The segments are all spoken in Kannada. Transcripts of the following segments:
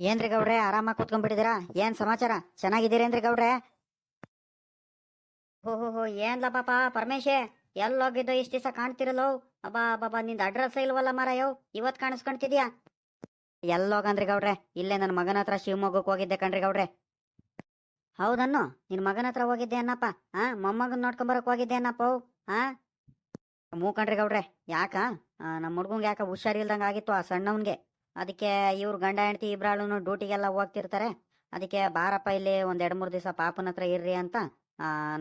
ಏನ್ರಿ ಗೌಡ್ರೆ, ಆರಾಮಾಗಿ ಕುತ್ಕೊಂಡ್ಬಿಟ್ಟಿದ್ದೀರಾ? ಏನ್ ಸಮಾಚಾರ? ಚೆನ್ನಾಗಿದ್ದೀರೇನ್ರಿ ಗೌಡ್ರೆ? ಹೋ ಹೋ ಹೋ ಏನ್ಲ ಪಾಪ, ಪರಮೇಶೆ, ಎಲ್ಲೋಗಿದ್ದು ಇಷ್ಟು ದಿವಸ ಕಾಣ್ತಿರಲ್ಲೋ? ಅಬ್ಬಾ ಬಾಬಾ ನಿಂದ ಅಡ್ರೆಸ್ ಇಲ್ವಲ್ಲ ಮಾರಾಯೋ? ಇವತ್ ಕಾಣಿಸ್ಕೊಂತಿದ್ಯಾ ಎಲ್ಲೋಗಂದ್ರಿ ಗೌಡ್ರೆ, ಇಲ್ಲೇ ನನ್ನ ಮಗನ ಹತ್ರ ಶಿವಮೊಗ್ಗಕ್ಕೆ ಹೋಗಿದ್ದೆ ಕಣ್ರಿ ಗೌಡ್ರೆ. ಹೌದನ್ನು? ನಿನ್ ಮಗನ ಹತ್ರ ಹೋಗಿದ್ದೆ ಅನ್ನಪ್ಪ, ಆ? ಮೊಮ್ಮಗನ್ ನೋಡ್ಕೊಂಬರಕ್ ಹೋಗಿದ್ದೆ ಅನ್ನಪ್ಪ ಅವು ಹಾ ಮೂ ಕಣ್ರಿ ಗೌಡ್ರೆ, ಯಾಕ? ನಮ್ಮ ಹುಡ್ಗಂಗೆ ಯಾಕ ಹುಷಾರಿಲ್ದಂಗ ಆಗಿತ್ತು ಆ ಸಣ್ಣವನ್ಗೆ? ಅದಕ್ಕೆ ಇವ್ರು ಗಂಡ ಹೆಂಡತಿ ಇಬ್ರಾಳು ಡ್ಯೂಟಿಗೆಲ್ಲ ಹೋಗ್ತಿರ್ತಾರೆ. ಅದಕ್ಕೆ ಬಾರಪ್ಪ ಇಲ್ಲಿ ಒಂದ್ ಎರಡು ಮೂರು ದಿವಸ ಪಾಪನ ಹತ್ರ ಇರ್ರಿ ಅಂತ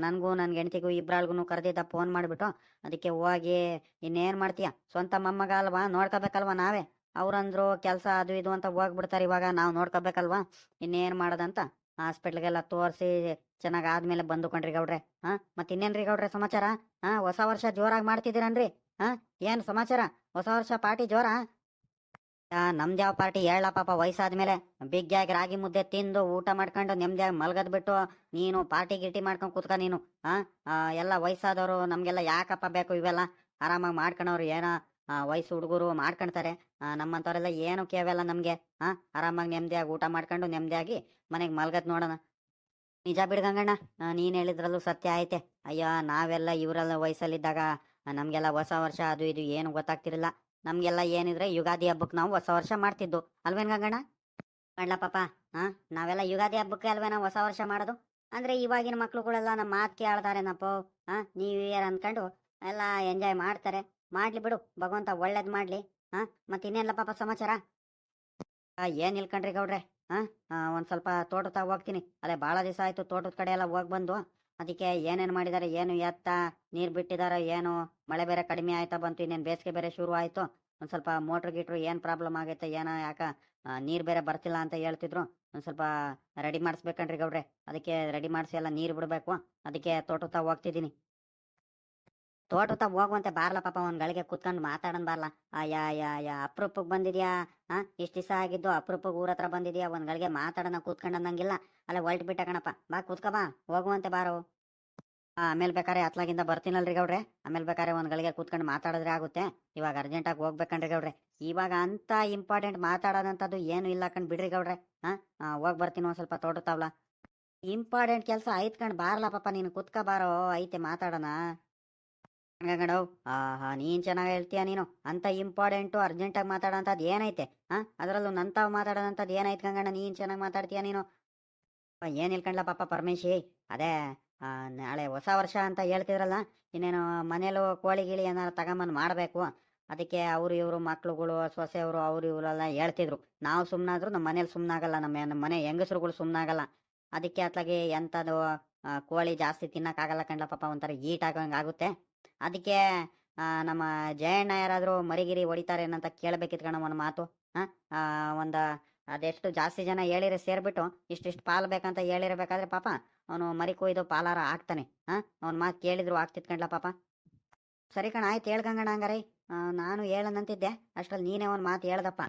ನನ್ಗೂ ನನ್ ಹೆಂಡತಿಗೂ ಇಬ್ರಾಳ್ಗೂ ಕರೆದಿದ್ದ ಫೋನ್ ಮಾಡ್ಬಿಟ್ಟು ಅದಕ್ಕೆ ಹೋಗಿ ಇನ್ನೇನ್ ಮಾಡ್ತೀಯ? ಸ್ವಂತ ಮೊಮ್ಮಗ ಅಲ್ವಾ ನೋಡ್ಕೋಬೇಕಲ್ವಾ ನಾವೇ? ಅವ್ರಂದ್ರು ಕೆಲಸ ಅದು ಇದು ಅಂತ ಹೋಗ್ಬಿಡ್ತಾರೆ ಇವಾಗ, ನಾವು ನೋಡ್ಕೋಬೇಕಲ್ವಾ? ಇನ್ನೇನ್ ಮಾಡೋದಂತ? ಹಾಸ್ಪಿಟ್ಲ್ಗೆಲ್ಲ ತೋರಿಸಿ ಚೆನ್ನಾಗ್ ಆದ್ಮೇಲೆ ಬಂದು ಕಣ್ರಿ ಗೌಡ್ರೆ ಹಾ ಮತ್ ಇನ್ನೇನ್ರಿ ಗೌಡ್ರೆ ಸಮಾಚಾರ? ಹಾ ಹೊಸ ವರ್ಷ ಜೋರಾಗಿ ಮಾಡ್ತಿದ್ದೀರನ್ರಿ ಹಾ ಏನ್ ಸಮಾಚಾರ? ಹೊಸ ವರ್ಷ ಪಾರ್ಟಿ ಜೋರ? ನಮ್ದ್ ಯಾವ ಪಾರ್ಟಿ? ಹೇಳ ಪಾಪ ವಯಸ್ಸಾದ್ಮೇಲೆ ಬಿಗ್ಗಿಯಾಗಿ ರಾಗಿ ಮುದ್ದೆ ತಿಂದು ಊಟ ಮಾಡ್ಕೊಂಡು ನೆಮ್ಮದಿಯಾಗಿ ಮಲ್ಗದ್ ಬಿಟ್ಟು ನೀನು ಪಾರ್ಟಿ ಗಿರ್ಟಿ ಮಾಡ್ಕೊಂಡು ಕುತ್ಕ ನೀನು ಆ, ಎಲ್ಲ ವಯಸ್ಸಾದವರು ನಮ್ಗೆಲ್ಲ ಯಾಕಪ್ಪ ಬೇಕು ಇವೆಲ್ಲ? ಆರಾಮಾಗಿ ಮಾಡ್ಕೊಳವ್ರು ಏನೋ ವಯಸ್ಸು ಹುಡುಗರು ಮಾಡ್ಕೊಂತಾರೆ. ನಮ್ಮಂತವ್ರೆಲ್ಲ ಏನು ಕೇವೆಲ್ಲ ನಮ್ಗೆ ಹಾ ಆರಾಮಾಗಿ ನೆಮ್ಮದಿಯಾಗಿ ಊಟ ಮಾಡ್ಕೊಂಡು ನೆಮ್ಮದಿಯಾಗಿ ಮನೆಗೆ ಮಲ್ಗದ್ ನೋಡೋಣ. ನಿಜ ಬಿಡ್ಗಂಗಣ್ಣ ನೀನು ಹೇಳಿದ್ರಲ್ಲೂ ಸತ್ಯ ಐತೆ ಅಯ್ಯೋ ನಾವೆಲ್ಲ ಇವರೆಲ್ಲ ವಯಸ್ಸಲ್ಲಿದ್ದಾಗ ನಮ್ಗೆಲ್ಲ ಹೊಸ ವರ್ಷ ಅದು ಇದು ಏನು ಗೊತ್ತಾಗ್ತಿರಲಿಲ್ಲ. ನಮ್ಗೆಲ್ಲ ಏನಿದ್ರೆ ಯುಗಾದಿ ಹಬ್ಬಕ್ಕೆ ನಾವು ಹೊಸ ವರ್ಷ ಮಾಡ್ತಿದ್ದು. ಅಲ್ವೇನ್ ಗಂಗಣ್ಣ? ಕಂಡ್ಲ ಪಾಪ, ಹಾ? ನಾವೆಲ್ಲ ಯುಗಾದಿ ಹಬ್ಬಕ್ಕೆ ಅಲ್ವೇನ ಹೊಸ ವರ್ಷ ಮಾಡೋದು? ಅಂದ್ರೆ ಇವಾಗಿನ ಮಕ್ಳುಗಳೆಲ್ಲ ನಮ್ಮ ಮಾತು ಕೇಳ್ತಾರೇನಪ್ಪ ಹಾ? ನೀವ್ ಇಯರ್ ಅನ್ಕೊಂಡು ಎಲ್ಲ ಎಂಜಾಯ್ ಮಾಡ್ತಾರೆ. ಮಾಡ್ಲಿ ಬಿಡು, ಭಗವಂತ ಒಳ್ಳೇದ್ ಮಾಡ್ಲಿ, ಹಾ? ಮತ್ತೆ ಇನ್ನೇನ್ಲ ಪಾಪ ಸಮಾಚಾರ? ಏನ್ ಇಲ್ಕಂಡ್ರಿ ಗೌಡ್ರೆ, ಹಾ? ಒಂದ್ ಸ್ವಲ್ಪ ತೋಟದ ಹೋಗ್ತೀನಿ. ಅಲ್ಲೇ ಬಹಳ ದಿವಸ ಆಯ್ತು, ತೋಟದ ಕಡೆ ಎಲ್ಲ ಹೋಗಿ ಬಂದು. ಅದಕ್ಕೆ ಏನೇನು ಮಾಡಿದಾರೆ, ಏನು ಎತ್ತ, ನೀರು ಬಿಟ್ಟಿದಾರ ಏನು, ಮಳೆ ಬೇರೆ ಕಡಿಮೆ ಆಯ್ತಾ ಬಂತು, ಇನ್ನೇನು ಬೇಸಿಗೆ ಬೇರೆ ಶುರು ಆಯಿತು, ಒಂದ್ ಸ್ವಲ್ಪ ಮೋಟ್ರ್ ಗೀಟ್ರು ಏನ್ ಪ್ರಾಬ್ಲಮ್ ಆಗೈತೆ, ಏನೋ, ಯಾಕ ನೀರು ಬೇರೆ ಬರ್ತಿಲ್ಲ ಅಂತ ಹೇಳ್ತಿದ್ರು, ಒಂದ್ ಸ್ವಲ್ಪ ರೆಡಿ ಮಾಡಿಸ್ಬೇಕನ್ರಿ ಗೌಡ್ರೆ, ಅದಕ್ಕೆ ರೆಡಿ ಮಾಡಿಸಿ ಎಲ್ಲ ನೀರ್ ಬಿಡ್ಬೇಕು, ಅದಕ್ಕೆ ತೋಟ ತಾವ್ ಹೋಗ್ತಿದ್ದೀನಿ. ತೋಟ ತಾವ್ ಹೋಗುವಂತೆ ಬಾರ್ಲ ಪಾಪ ಒಂದು ಗಳಿಗೆ ಕುತ್ಕೊಂಡು ಮಾತಾಡೋಣ ಬಾರ್ಲ ಯಾ ಯಾ ಯಾ ಅಪ್ರೂಪಕ್ ಬಂದಿದ್ಯಾ? ಹಾ ಇಷ್ಟ ದಿವಸ ಆಗಿದ್ದು ಅಪ್ರೂಪಕ್ಕೆ ಊರ ಹತ್ರ ಬಂದಿದ್ಯಾ? ಒಂದ್ ಗಳಿಗೆ ಮಾತಾಡೋಣ ಕೂತ್ಕೊಂಡು ಅನ್ನಂಗಿಲ್ಲ ಅಲ್ಲ ಹೊಲ್ಟ್ ಬಿಟ್ಟ ಕಣಪ್ಪ, ಬಾ ಕೂತ್ಕ ಬಾ, ಹೋಗುವಂತೆ ಬಾರೋ. ಆಮೇಲೆ ಬೇಕಾರೆ ಅತ್ಲಾಗಿಂದ ಬರ್ತೀನಲ್ರಿ ಗೌಡ್ರೆ. ಆಮೇಲೆ ಬೇಕಾರೆ ಒಂದ್ ಗಳಿಗೆ ಕೂತ್ಕೊಂಡು ಮಾತಾಡಿದ್ರೆ ಆಗುತ್ತೆ. ಇವಾಗ ಅರ್ಜೆಂಟಾಗಿ ಹೋಗ್ಬೇಕಂಡ್ರಿ ಗೌಡ್ರೆ. ಇವಾಗ ಅಂತ ಇಂಪಾರ್ಟೆಂಟ್ ಮಾತಾಡೋದಂಥದ್ದು ಏನು ಇಲ್ಲ ಕಣ್ ಬಿಡ್ರಿ ಗೌಡ್ರೆ. ಹಾ ಹೋಗ್ ಬರ್ತೀನಿ ಒಂದ್ ಸ್ವಲ್ಪ ತೋಟ ಇಂಪಾರ್ಟೆಂಟ್ ಕೆಲಸ ಆಯ್ತು ಕಣ್ ಬಾರ್ಲ ಪಾಪ ನೀನು ಕುತ್ಕ ಬಾರೋ, ಐತೆ ಮಾತಾಡೋಣ. ಗಂಗಡವ್ ಆಹಾ, ನೀನ್ ಚೆನ್ನಾಗಿ ಹೇಳ್ತೀಯ ನೀನು. ಅಂತ ಇಂಪಾರ್ಟೆಂಟು ಅರ್ಜೆಂಟಾಗಿ ಮಾತಾಡೋಂಥದ್ದು ಏನೈತೆ? ಹಾ ಅದರಲ್ಲೂ ನಂತಾವ್ ಮಾತಾಡೋದಂಥದ್ದು ಏನೈತೆ ಗಂಗಣ್ಣ ನೀನ್ ಚೆನ್ನಾಗಿ ಮಾತಾಡ್ತೀಯ ನೀನು? ಏನು ಇಲ್ಕಂಡ್ಲ ಪಾಪ ಪರಮೇಶಿ. ಅದೇ ನಾಳೆ ಹೊಸ ವರ್ಷ ಅಂತ ಹೇಳ್ತಿದ್ರಲ್ಲ, ಇನ್ನೇನು ಮನೇಲೂ ಕೋಳಿ ಗಿಳಿ ಏನಾರು ತಗೊಂಬಂದು ಮಾಡಬೇಕು. ಅದಕ್ಕೆ ಅವರು ಇವರು ಮಕ್ಳುಗಳು, ಸೊಸೆಯವರು, ಅವ್ರು ಇವರೆಲ್ಲ ಹೇಳ್ತಿದ್ರು. ನಾವು ಸುಮ್ಮನಾದ್ರು ನಮ್ಮ ಮನೇಲಿ ಸುಮ್ಮನಾಗಲ್ಲ ನಮ್ಮ ಮನೆ ಹೆಂಗಸ್ರುಗಳು ಸುಮ್ಮನಾಗಲ್ಲ ಅದಕ್ಕೆ ಅತ್ಲಾಗಿ ಎಂಥದ್ದು ಕೋಳಿ ಜಾಸ್ತಿ ತಿನ್ನೋಕ್ಕಾಗಲ್ಲ ಕಂಡ್ಲ ಪಾಪ, ಒಂಥರ ಈಟ್ ಆಗೋಂಗೆ ಆಗುತ್ತೆ. ಅದಕ್ಕೆ ನಮ್ಮ ಜಯಣ್ಣ ಯಾರಾದರೂ ಮರಿಗಿರಿ ಹೊಡಿತಾರೆ ಏನಂತ ಕೇಳಬೇಕಿತ್ತು ಕಣ ಒಂದು ಮಾತು. ಹಾಂ ಒಂದು ಅದೆಷ್ಟು ಜಾಸ್ತಿ ಜನ ಹೇಳಿದ್ರೆ ಸೇರಿಬಿಟ್ಟು ಇಷ್ಟಿಷ್ಟು ಪಾಲು ಬೇಕಂತ ಹೇಳಿರಬೇಕಾದ್ರೆ ಪಾಪ ಅವನು ಮರಿ ಕೊಯ್ದು ಪಾಲಾರ ಆಗ್ತಾನೆ ಹಾ ಅವ್ನ ಮಾತು ಕೇಳಿದ್ರು ಆಗ್ತಿತ್ ಕಣ್ಲ ಪಾಪ. ಸರಿ ಕಣ, ಆಯ್ತು ಹೇಳ್ಕಂಗಣ ಹಂಗಾರೆ. ನಾನು ಹೇಳನಂತಿದ್ದೆ. ಅಷ್ಟ್ರಲ್ಲಿ ನೀನೇ ಒಂದು ಮಾತು ಹೇಳ್ದಪ್ಪ.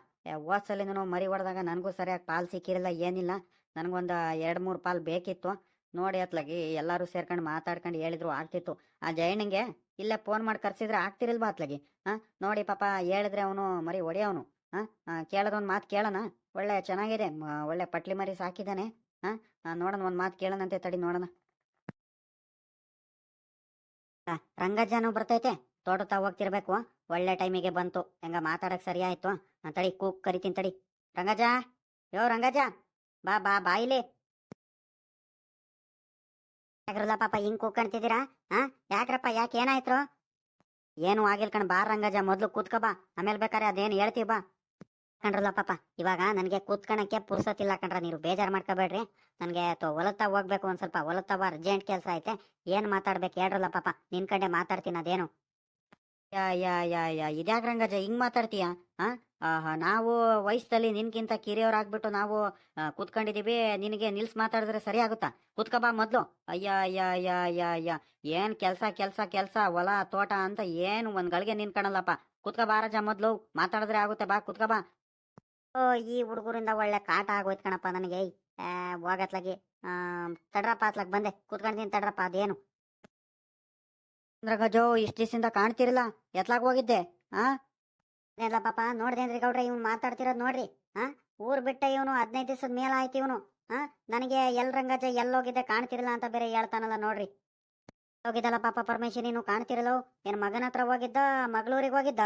ಹೋದ್ಸಲಿಂದನು ಮರಿ ಹೊಡೆದಾಗ ನನಗೂ ಸರಿಯಾಗಿ ಪಾಲು ಸಿಕ್ಕಿರಲಿಲ್ಲ, ಏನಿಲ್ಲ. ನನಗೊಂದು ಎರಡು ಮೂರು ಪಾಲು ಬೇಕಿತ್ತು. ನೋಡಿ ಅತ್ಲಾಗಿ ಎಲ್ಲರೂ ಸೇರ್ಕೊಂಡು ಮಾತಾಡ್ಕೊಂಡು ಹೇಳಿದ್ರು ಆಗ್ತಿತ್ತು. ಆ ಜಯಣ್ಣಂಗೆ, ಇಲ್ಲೇ ಫೋನ್ ಮಾಡಿ ಕರ್ಸಿದ್ರೆ ಆಗ್ತಿರಲ್ವಾ ಅತ್ಲಾಗಿ? ಹಾ ನೋಡಿ ಪಾಪ, ಹೇಳಿದ್ರೆ ಅವನು ಮರಿ ಒಡೆಯವನು. ಹಾ ಕೇಳೋದೊಂದು ಮಾತು ಕೇಳೋಣ. ಒಳ್ಳೆ ಚೆನ್ನಾಗಿದೆ. ಒಳ್ಳೆ ಪಟ್ಲಿ ಮರಿ ಸಾಕಿದ್ದಾನೆ. ಹಾ ಆ, ನೋಡೋಣ ಒಂದು ಮಾತು ಕೇಳೋಣಂತೆ ತಡಿ ನೋಡೋಣ. ರಂಗಜ್ಜನೂ ಬರ್ತೈತೆ ತೋಟ ತಾವ್ ಹೋಗ್ತಿರ್ಬೇಕು ಒಳ್ಳೆ ಟೈಮಿಗೆ ಬಂತು ಹೆಂಗ ಮಾತಾಡಕ್ ಸರಿ ಆಯ್ತು ತಡಿ ಕೂಗ್ ಕರಿತೀನಿ ತಡಿ. ರಂಗಜ ಯೋ ರಂಗಜ ಬಾ ಬಾ ಬಾಯಿಲಿ ಯಾಕ್ರಲ್ಲ ಪಾಪ ಹಿಂಗ್ ಕೂಗ್ಕಂತಿದ್ದೀರಾ ಹಾ ಯಾಕ್ರಪ್ಪ ಯಾಕೆ ಏನಾಯ್ತು ಏನು ಆಗಿಲ್ ಕಣ್ ಬಾ ರಂಗಜ ಮೊದ್ಲು ಕೂತ್ಕೋ ಬಾ ಆಮೇಲೆ ಬೇಕಾರೆ ಅದೇನು ಹೇಳ್ತೀವಿ ಬಾ. ಕಣ್ರಲ್ಲ ಪಾಪ. ಇವಾಗ ನನಗೆ ಕೂತ್ಕಣಕ್ಕೆ ಪುರ್ಸತ್ತಿಲ್ಲ ಕಣ್ರ ನೀವು ಬೇಜಾರು ಮಾಡ್ಕೋಬೇಡ್ರಿ. ನನಗೆ ಹೊಲತ್ತ ಹೋಗ್ಬೇಕು ಒಂದು ಸ್ವಲ್ಪ ಹೊಲತ್ತವ ಅರ್ಜೆಂಟ್ ಕೆಲಸ ಐತೆ. ಏನು ಮಾತಾಡ್ಬೇಕು ಹೇಳ್ರಲ್ಲ ಪಾಪ. ನಿನ್ನ ಕಡೆ ಮಾತಾಡ್ತೀನಿ ಅದೇನು. ಯಾ ಯಾ ಯಾ ಯಾ ಇದ್ಯಾಕ್ ರಂಗಜ ಹಿಂಗ್ ಮಾತಾಡ್ತೀಯ? ಆಹಾ, ನಾವು ವಯಸ್ಸಲ್ಲಿ ನಿನ್ಗಿಂತ ಕಿರಿಯವ್ರಾಗ್ಬಿಟ್ಟು ನಾವು ಕೂತ್ಕೊಂಡಿದೀವಿ. ನಿನಗೆ ನಿಲ್ಸ್ ಮಾತಾಡಿದ್ರೆ ಸರಿ ಆಗುತ್ತಾ? ಕೂತ್ಕ ಬಾ ಮೊದ್ಲು. ಅಯ್ಯ ಅಯ್ಯ ಅಯ್ಯ ಅಯ್ಯ ಅಯ್ಯ. ಏನ್ ಕೆಲ್ಸ ಕೆಲ್ಸ ಕೆಲ್ಸ ಹೊಲ ತೋಟ ಅಂತ ಏನು ಒಂದ್ ಗಳಿಗೆ ನಿನ್ಕಣಲ್ಲಪ್ಪ ಬಾ ರಜ ಮೊದ್ಲು. ಮಾತಾಡಿದ್ರೆ ಆಗುತ್ತೆ ಬಾ ಕೂತ್ಕೊಬಾ ಬಾ. ಓ, ಈ ಹುಡುಗರಿಂದ ಒಳ್ಳೆ ಕಾಟ ಆಗೋಯ್ತು ಕಣಪ್ಪ ನನಗೆ. ಹೋಗತ್ಲಾಗಿ. ತಡ್ರಪ್ಪ ಅತ್ಲಾಗ ಬಂದೆ. ಕೂತ್ಕೊಂಡ್ತೀನಿ ತಡ್ರಪ್ಪ, ಅದೇನು? ಗಜೋ ಇಷ್ಟ ದಿವಸದಿಂದ ಕಾಣ್ತಿರಲ್ಲ ಎತ್ಲಾಗ ಹೋಗಿದ್ದೆ, ಆ? ಏನಿಲ್ಲ ಪಾಪ, ನೋಡ್ದೇನ್ರಿ ಗೌಡ್ರೆ, ಇವ್ನು ಮಾತಾಡ್ತಿರೋದು ನೋಡ್ರಿ ಹಾ ಊರ್ ಬಿಟ್ಟ ಇವನು ಹದಿನೈದು ದಿವಸದ ಮೇಲೆ ಆಯ್ತು ಇವನು ಹಾ ನನಗೆ ಎಲ್ ರಂಗಜ ಎಲ್ಲೋಗಿದ್ದೆ ಕಾಣ್ತಿರಲ್ಲ ಅಂತ ಬೇರೆ ಹೇಳ್ತಾನಲ್ಲ ನೋಡ್ರಿ. ಹೋಗಿದ್ದಲ್ಲ ಪಾಪ ಪರಮೇಶ್ವರಿ, ನೀನು ಕಾಣ್ತಿರಲ್ಲ? ಏನ್ ಮಗನ ಹತ್ರ ಹೋಗಿದ್ದ, ಮಗಳೂರಿಗೆ ಹೋಗಿದ್ದ?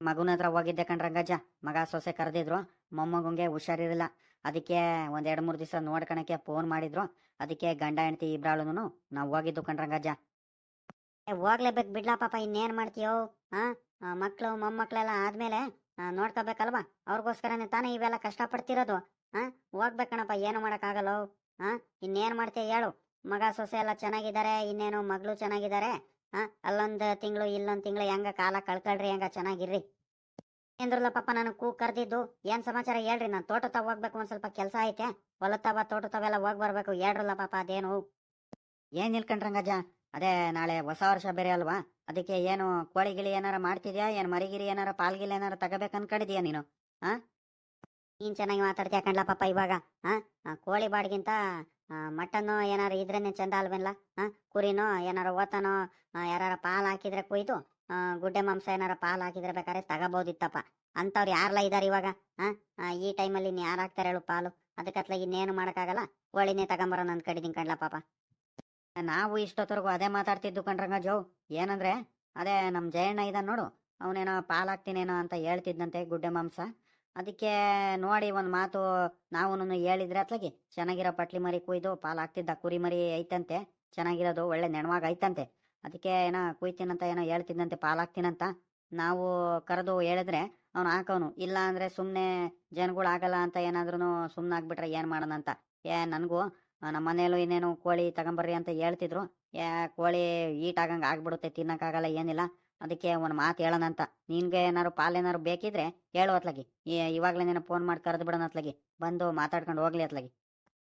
ಮಗನ ಹತ್ರ ಹೋಗಿದ್ದೆ ಕಣ್ ರಂಗಜ್ಜ ಮಗ ಸೊಸೆ ಕರೆದಿದ್ರು. ಮೊಮ್ಮಗಂಗೆ ಹುಷಾರಿರಲಿಲ್ಲ. ಅದಕ್ಕೆ ಒಂದ್ ಎರಡ್ ಮೂರ್ ದಿವಸ ನೋಡ್ಕಣಕ್ಕೆ ಫೋನ್ ಮಾಡಿದ್ರು. ಅದಕ್ಕೆ ಗಂಡ, ಹೆಂಡತಿ ಇಬ್ರಾಳುನು ನಾವು ಹೋಗಿದ್ದು ಕಣ್ ರಂಗಜ್ಜ ಹೋಗ್ಲೇಬೇಕು ಬಿಡ್ಲಾ ಪಾಪ, ಇನ್ನೇನ್ ಮಾಡ್ತೀಯೋ? ಹಾ ಮಕ್ಕಳು ಮೊಮ್ಮಕ್ಳೆಲ್ಲ ಆದ್ಮೇಲೆ ನೋಡ್ಕೋಬೇಕಲ್ವಾ ಅವ್ರಿಗೋಸ್ಕರನೇ ತಾನೇ ಇವೆಲ್ಲ ಕಷ್ಟ ಪಡ್ತಿರೋದು ಹಾ ಹೋಗ್ಬೇಕಣಪ್ಪ ಏನು ಮಾಡೋಕ್ಕಾಗಲ್ಲ? ಹಾ ಇನ್ನೇನ್ ಮಾಡ್ತೀಯ ಹೇಳು. ಮಗ, ಸೊಸೆ ಎಲ್ಲ ಚೆನ್ನಾಗಿದ್ದಾರೆ. ಇನ್ನೇನು ಮಗಳು ಚೆನ್ನಾಗಿದ್ದಾರೆ? ಅಲ್ಲೊಂದು ತಿಂಗಳು, ಇಲ್ಲೊಂದ್ ತಿಂಗಳು ಹೆಂಗ ಕಾಲ ಕಳ್ಕೊಳ್ರಿ, ಹೆಂಗ ಚೆನ್ನಾಗಿರ್ರಿ. ಎಂದ್ರಲ್ಲ ಪಾಪ ನಾನು ಕೂ ಕರ್ದಿದ್ದು, ಏನ್ ಸಮಾಚಾರ ಹೇಳ್ರಿ, ನಾನು ತೋಟ ತಾವ ಹೋಗ್ಬೇಕು ಒಂದ್ ಸ್ವಲ್ಪ ಕೆಲಸ ಐತೆ. ಹೊಲ ತಾವ ತೋಟ ತಾವೆಲ್ಲ ಹೋಗ್ ಬರ್ಬೇಕು, ಹೇಳ್ರಲ್ಲ ಪಾಪ ಅದೇನು. ಏನ್ ನಿಲ್ಕಂಡ್ರಂಗಜ್ಜ ಅದೇ ನಾಳೆ ಹೊಸ ವರ್ಷ ಬೇರೆ ಅಲ್ವಾ? ಅದಕ್ಕೆ ಏನು ಕೋಳಿ ಗಿಳಿ ಏನಾರ ಮಾಡ್ತಿದ್ಯಾ? ಏನ್ ಮರಿಗಿರಿ ಏನಾರ, ಪಾಲ್ಗಿಲ್ ಏನಾರ ತಗೋಬೇಕು ಅನ್ಕೊಂಡಿದ್ಯಾ ನೀನು? ಹಾ ನೀನ್ ಚೆನ್ನಾಗಿ ಮಾತಾಡ್ತೀಯ ಕಣ್ಲ ಪಾಪ ಇವಾಗ ಹಾ ಕೋಳಿ ಬಾಡ್ಗಿಂತ ಮಟನ್ ಏನಾರ ಇದ್ರೇನೆ ಚಂದ ಅಲ್ವೇನ್ಲ ಹಾ ಕುರಿನೋ ಏನಾರ ಓತನೋ ಯಾರ ಪಾಲ್ ಹಾಕಿದ್ರೆ ಕೊಯ್ದು ಗುಡ್ಡೆ ಮಾಂಸ ಏನಾರ ಪಾಲ್ ಹಾಕಿದ್ರೆ ಬೇಕಾದ್ರೆ ತಗೋಬಹುದಿತ್ತಪ್ಪ ಅಂತವ್ರು ಯಾರ್ಲ ಇದಾರೆ ಇವಾಗ ಹಾ ಈ ಟೈಮಲ್ಲಿ ಇನ್ ಯಾರು ಹಾಕ್ತಾರೆ ಹೇಳು ಪಾಲು. ಅದಕ್ಕತ್ಲಾಗ ಇನ್ನೇನು ಮಾಡೋಕ್ಕಾಗಲ್ಲ, ಕೋಳಿನೇ ತಗೊಂಬರೋಣ ಅಂದ್ಕೊಂಡಿದ್ದೀನಿ ಕಣ್ಲ ಪಾಪ. ನಾವು ಇಷ್ಟೊತ್ತರೆಗೂ ಅದೇ ಮಾತಾಡ್ತಿದ್ದು ಕಣ್ರಂಗ ಜೋ ಏನಂದ್ರೆ, ಅದೇ ನಮ್ಮ ಜಯಣ್ಣ ಇದ್ದಾನೆ ನೋಡು, ಅವನೇನೋ ಪಾಲ್ ಹಾಕ್ತೀನೇನೋ ಅಂತ ಹೇಳ್ತಿದ್ದಂತೆ ಗುಡ್ಡೆ ಮಾಂಸ. ಅದಕ್ಕೆ ನೋಡಿ ಒಂದು ಮಾತು ನಾವು ಹೇಳಿದ್ರೆ ಅತ್ಲಾಗಿ, ಚೆನ್ನಾಗಿರೋ ಪಟ್ಲಿ ಮರಿ ಕುಯ್ದು ಪಾಲು ಹಾಕ್ತಿದ್ದ ಕುರಿ ಮರಿ ಐತಂತೆ, ಚೆನ್ನಾಗಿರೋದು ಒಳ್ಳೆ ನೆಣವಾಗ ಐತಂತೆ, ಅದಕ್ಕೆ ಏನೋ ಕುಯ್ತೀನಂತ ಏನೋ ಹೇಳ್ತಿದ್ದಂತೆ ಪಾಲು ಹಾಕ್ತೀನಂತ ನಾವು ಕರೆದು ಹೇಳಿದ್ರೆ, ಅವ್ನು ಹಾಕೋನು ಇಲ್ಲ ಅಂದ್ರೆ ಸುಮ್ಮನೆ ಜನಗಳು ಆಗಲ್ಲ ಅಂತ ಏನಾದ್ರೂ ಸುಮ್ಮನೆ ಆಗ್ಬಿಟ್ರೆ ಏನು ಮಾಡೋಣಂತ ಏ, ನನಗೂ ನಮ್ಮ ಮನೆಯಲ್ಲೂ ಇನ್ನೇನು ಕೋಳಿ ತಗೊಂಬರ್ರಿ ಅಂತ ಹೇಳ್ತಿದ್ರು. ಏ, ಕೋಳಿ ಈಟ್ ಆಗಂಗೆ ಆಗ್ಬಿಡುತ್ತೆ, ತಿನ್ನೋಕ್ಕಾಗಲ್ಲ, ಏನಿಲ್ಲ. ಅದಕ್ಕೆ ಒಂದು ಮಾತು ಹೇಳೋಣ ಅಂತ ನಿನ್ಗೆ ಏನಾರು ಪಾಲ್ ಏನಾದ್ರು ಬೇಕಿದ್ರೆ ಹೇಳು ಅತ್ಲಾಗಿ. ಇವಾಗಲೇ ನೀನು ಫೋನ್ ಮಾಡಿ ಕರೆದು ಬಿಡೋಣ ಅತ್ಲಾಗಿ. ಬಂದು ಮಾತಾಡ್ಕೊಂಡು ಹೋಗ್ಲಿ ಅತ್ಲಾಗಿ.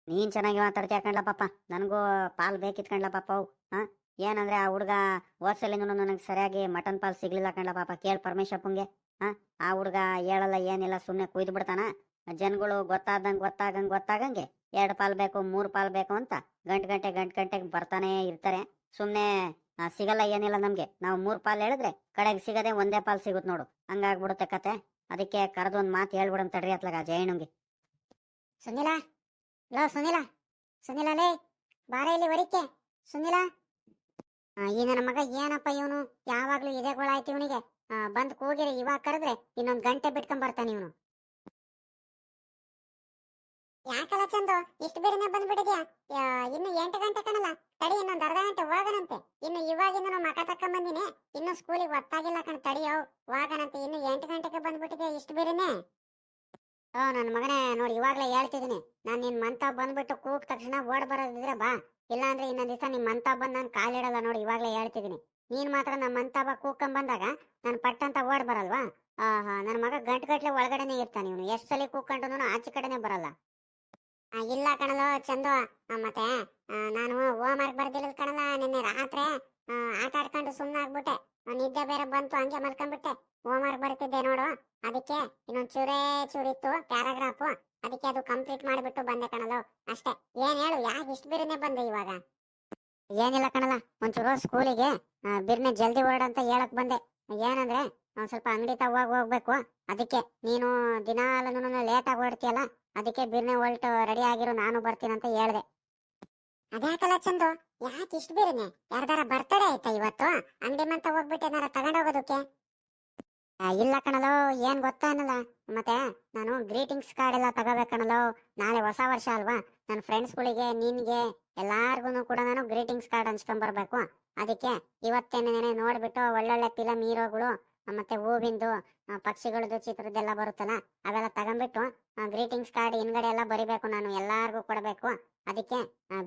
ನೀನ್ ಚೆನ್ನಾಗಿ ಮಾತಾಡ್ತೀಯ ಕಣ್ಲ ಪಾಪ ನನಗೂ ಪಾಲ್ ಬೇಕಿತ್ತು ಕಣ್ಲ ಪಾಪ ಅವು. ಹಾ? ಏನಂದ್ರೆ ಆ ಹುಡುಗ ಹೋದ್ಸಲಿನೂ ನನಗೆ ಸರಿಯಾಗಿ ಮಟನ್ ಪಾಲ್ ಸಿಗ್ಲಿಲ್ಲ ಕಣ್ಲ ಪಾಪ ಕೇಳಿ ಪರಮೇಶಪ್ಪಂಗೆ ಹಾ? ಆ ಹುಡುಗ ಹೇಳಲ್ಲ, ಏನಿಲ್ಲ ಸುಮ್ಮನೆ ಕುಯ್ದು ಬಿಡ್ತಾನ. ಜನಗಳು ಗೊತ್ತಾದಂಗೆ ಗೊತ್ತಾಗಂಗೆ ಗೊತ್ತಾಗಂಗೆ ಎರಡು ಪಾಲ್ ಬೇಕು, ಮೂರು ಪಾಲ್ ಬೇಕು ಅಂತ ಗಂಟು ಗಂಟೆ ಗಂಟು ಗಂಟೆಗೆ ಬರ್ತಾನೆ ಇರ್ತಾರೆ. ಸುಮ್ಮನೆ ಸಿಗಲ್ಲ, ಏನಿಲ್ಲ ನಮಗೆ. ನಾವು ಮೂರು ಪಾಲ್ ಹೇಳಿದ್ರೆ ಕಡೆಗೆ ಸಿಗದೆ ಒಂದೇ ಪಾಲ್ ಸಿಗುತ್ತೆ ನೋಡು. ಹಂಗಾಗ್ಬಿಡುತ್ತೆ ಕತೆ. ಅದಕ್ಕೆ ಕರೆದು ಒಂದು ಮಾತು ಹೇಳ್ಬಿಡಮ್ ತಡ್ರಿ ಅತ್ಲಾಗ ಜಯಣ್ಣಂಗೆ. ಸುನಿಲ? ಲೋ, ಸುನಿಲ? ಸುನಿಲ ಲೇ, ಬಾರ ಇಲ್ಲಿ ವರಿಕೆ ಸುನಿಲ? ಈ ನನ್ನ ಮಗ ಏನಪ್ಪ ಇವನು? ಯಾವಾಗ್ಲೂ ಇದೇ ಗೋಳಾಯ್ತು ಇವನಿಗೆ. ಬಂದ್ ಕೂಗಿರಿ, ಇವಾಗ ಕರೆದ್ರೆ ಇನ್ನೊಂದ್ ಗಂಟೆ ಬಿಟ್ಕೊಂಡ್ ಬರ್ತಾನೆ ಇವನು. ಯಾಕಲ್ಲ ಚಂದು? ಇಷ್ಟು ಬೇರೆ ಬಂದ್ಬಿಟ್ಟಿದ್ಯಾ? ಇನ್ನು ಎಂಟು ಗಂಟೆ ಕಣಲ್ಲ. ತಡಿ ಇನ್ನೊಂದು ಅರ್ಧ ಗಂಟೆ ಹೋಗನಂತೆ. ಇನ್ನು ಇವಾಗಿಂದ ಮಕ ತಕ್ಕಂಬಂದಿನಿ. ಬಂದಿನಿ ಇನ್ನು ಸ್ಕೂಲಿಗೆ ಒತ್ತಾಗಿಲ್ಲ ಕಣ್. ತಡಿಯೋ ಹೋಗನಂತೆ. ಇನ್ನು ಎಂಟು ಗಂಟೆಗೆ ಬಂದ್ಬಿಟ್ಟಿದ್ಯಾ ಇಷ್ಟು ಬೇರೆನೆ? ಓ ನನ್ನ ಮಗನೇ ನೋಡಿ, ಇವಾಗಲೇ ಹೇಳ್ತಿದ್ದೀನಿ ನಾನು ನಿನ್ ಮಂತ ಬಂದ್ಬಿಟ್ಟು ಕೂಗ್ ತಕ್ಷಣ ಓಡ್ ಬರೋದಿದ್ರೆ ಬಾ. ಇಲ್ಲಾಂದ್ರೆ ಇನ್ನೊಂದ್ ದಿವಸ ನಿಮ್ಮ ಮಂತ ಬಂದ್ ನಾನು ಕಾಲಿಡಲ್ಲ ನೋಡಿ, ಇವಾಗಲೇ ಹೇಳ್ತಿದ್ದೀನಿ ನೀನ್ ಮಾತ್ರ ನಮ್ಮ ಕೂಕೊಂಬಂದಾಗ ಬಂದಾಗ ನಾನು ಪಟ್ಟಂತ ಓಡ್ ಬರಲ್ವಾ? ಆಹಾ ನನ್ನ ಮಗ ಗಂಟು ಗಟ್ಲೆ ಒಳಗಡೆನೆ ಇರ್ತಾನೆ ಇವನು. ಎಷ್ಟು ಸಲ ಕೂಕೊಂಡ್ರು ಆಚೆ ಕಡೆನೆ ಬರಲ್ಲ. ಇಲ್ಲ ಕಣಲು, ಚಂದು. ಮತ್ತೆ ನಾನು ಹೋಮ್ ವರ್ಕ್ ಬರ್ದಿಲ್ಲ ಕಣಲ್ಲ ನಿನ್ನೆ ರಾತ್ರಿ ಆಟ ಆಡ್ಕೊಂಡು ಸುಮ್ಮನೆ ಆಗ್ಬಿಟ್ಟೆ ನಿದ್ದೆ ಬೇರೆ ಬಂತು, ಹಂಗೆ ಮಲ್ಕೊಂಡ್ಬಿಟ್ಟೆ ಹೋಮ್ ಬರ್ತಿದ್ದೆ ನೋಡು. ಅದಕ್ಕೆ ಇನ್ನೊಂದು ಚೂರೇ ಚೂರಿತ್ತು, ಪ್ಯಾರಾಗ್ರಾಫ್. ಅದಕ್ಕೆ ಅದು ಕಂಪ್ಲೀಟ್ ಮಾಡಿಬಿಟ್ಟು ಬಂದೆ ಕಣಲು, ಅಷ್ಟೇ. ಏನ್ ಹೇಳು, ಯಾಕೆ ಇಷ್ಟು ಬೇರೆನೆ ಬಂದೆ ಇವಾಗ? ಏನಿಲ್ಲ ಕಣಲ್ಲ ಒಂಚೂರು ಸ್ಕೂಲಿಗೆ ಬಿರ್ನೆ ಜಲ್ದಿ ಅಂತ ಹೇಳಕ್ ಬಂದೆ. ಏನಂದ್ರೆ ಒಂದ್ ಸ್ವಲ್ಪ ಅಂಗಡಿ ತಗೋಗ್ ಹೋಗ್ಬೇಕು. ಅದಕ್ಕೆ ನೀನು ದಿನಾಲೂ ಲೇಟ್ ಆಗಿ ಹೊರಡ್ತೀಯಲ್ಲ ಅದಕ್ಕೆ ಬಿರ್ನೆ ಹೊಲ್ಟು ರೆಡಿ ಆಗಿರೋ, ನಾನು ಬರ್ತೀನಿ ಅಂತ ಹೇಳ್ದೆ. ಅದ್ಯಾಕಲ್ಲ ಚಂದು, ಯಾಕೆ ಇಷ್ಟು ಬಿರ್ನೆ? ಯಾರ್ದಾರ ಬರ್ತಡೇ ಆಯ್ತಾ ಇವತ್ತು? ಅಂಗಡಿ ಮಂತ ಹೋಗ್ಬಿಟ್ಟು ಏನಾರ ತಗೊಂಡೋಗೋದಕ್ಕೆ? ಇಲ್ಲ ಕಣಲೋ, ಏನ್ ಗೊತ್ತಾ ಮತ್ತೆ ನಾನು ಗ್ರೀಟಿಂಗ್ಸ್ ಕಾರ್ಡ್ ಎಲ್ಲ ತಗೋಬೇಕಣಲೋ ನಾಳೆ ಹೊಸ ವರ್ಷ ಅಲ್ವಾ? ನನ್ನ ಫ್ರೆಂಡ್ಸ್ಗಳಿಗೆ ನಿನ್ಗೆ ಎಲ್ಲಾರ್ಗು ಕೂಡ ನಾನು ಗ್ರೀಟಿಂಗ್ಸ್ ಕಾರ್ಡ್ ಹಂಚ್ಕೊಂಡ್ ಬರ್ಬೇಕು. ಅದಕ್ಕೆ ಇವತ್ತೇನೇನೆ ನೋಡ್ಬಿಟ್ಟು ಒಳ್ಳೊಳ್ಳೆ ಫಿಲಂ ಹೀರೋಗಳು ಮತ್ತೆ ಹೂವಿಂದು ಪಕ್ಷಿಗಳದ್ದು, ಚಿತ್ರದ್ದೆಲ್ಲ ಬರುತ್ತಲ್ಲ, ಅವೆಲ್ಲ ತಗೊಂಡ್ಬಿಟ್ಟು ಗ್ರೀಟಿಂಗ್ಸ್ ಕಾರ್ಡ್ ಹಿಂದ್ಗಡೆ ಎಲ್ಲ ಬರಿಬೇಕು ನಾನು, ಎಲ್ಲಾರ್ಗೂ ಕೊಡಬೇಕು. ಅದಕ್ಕೆ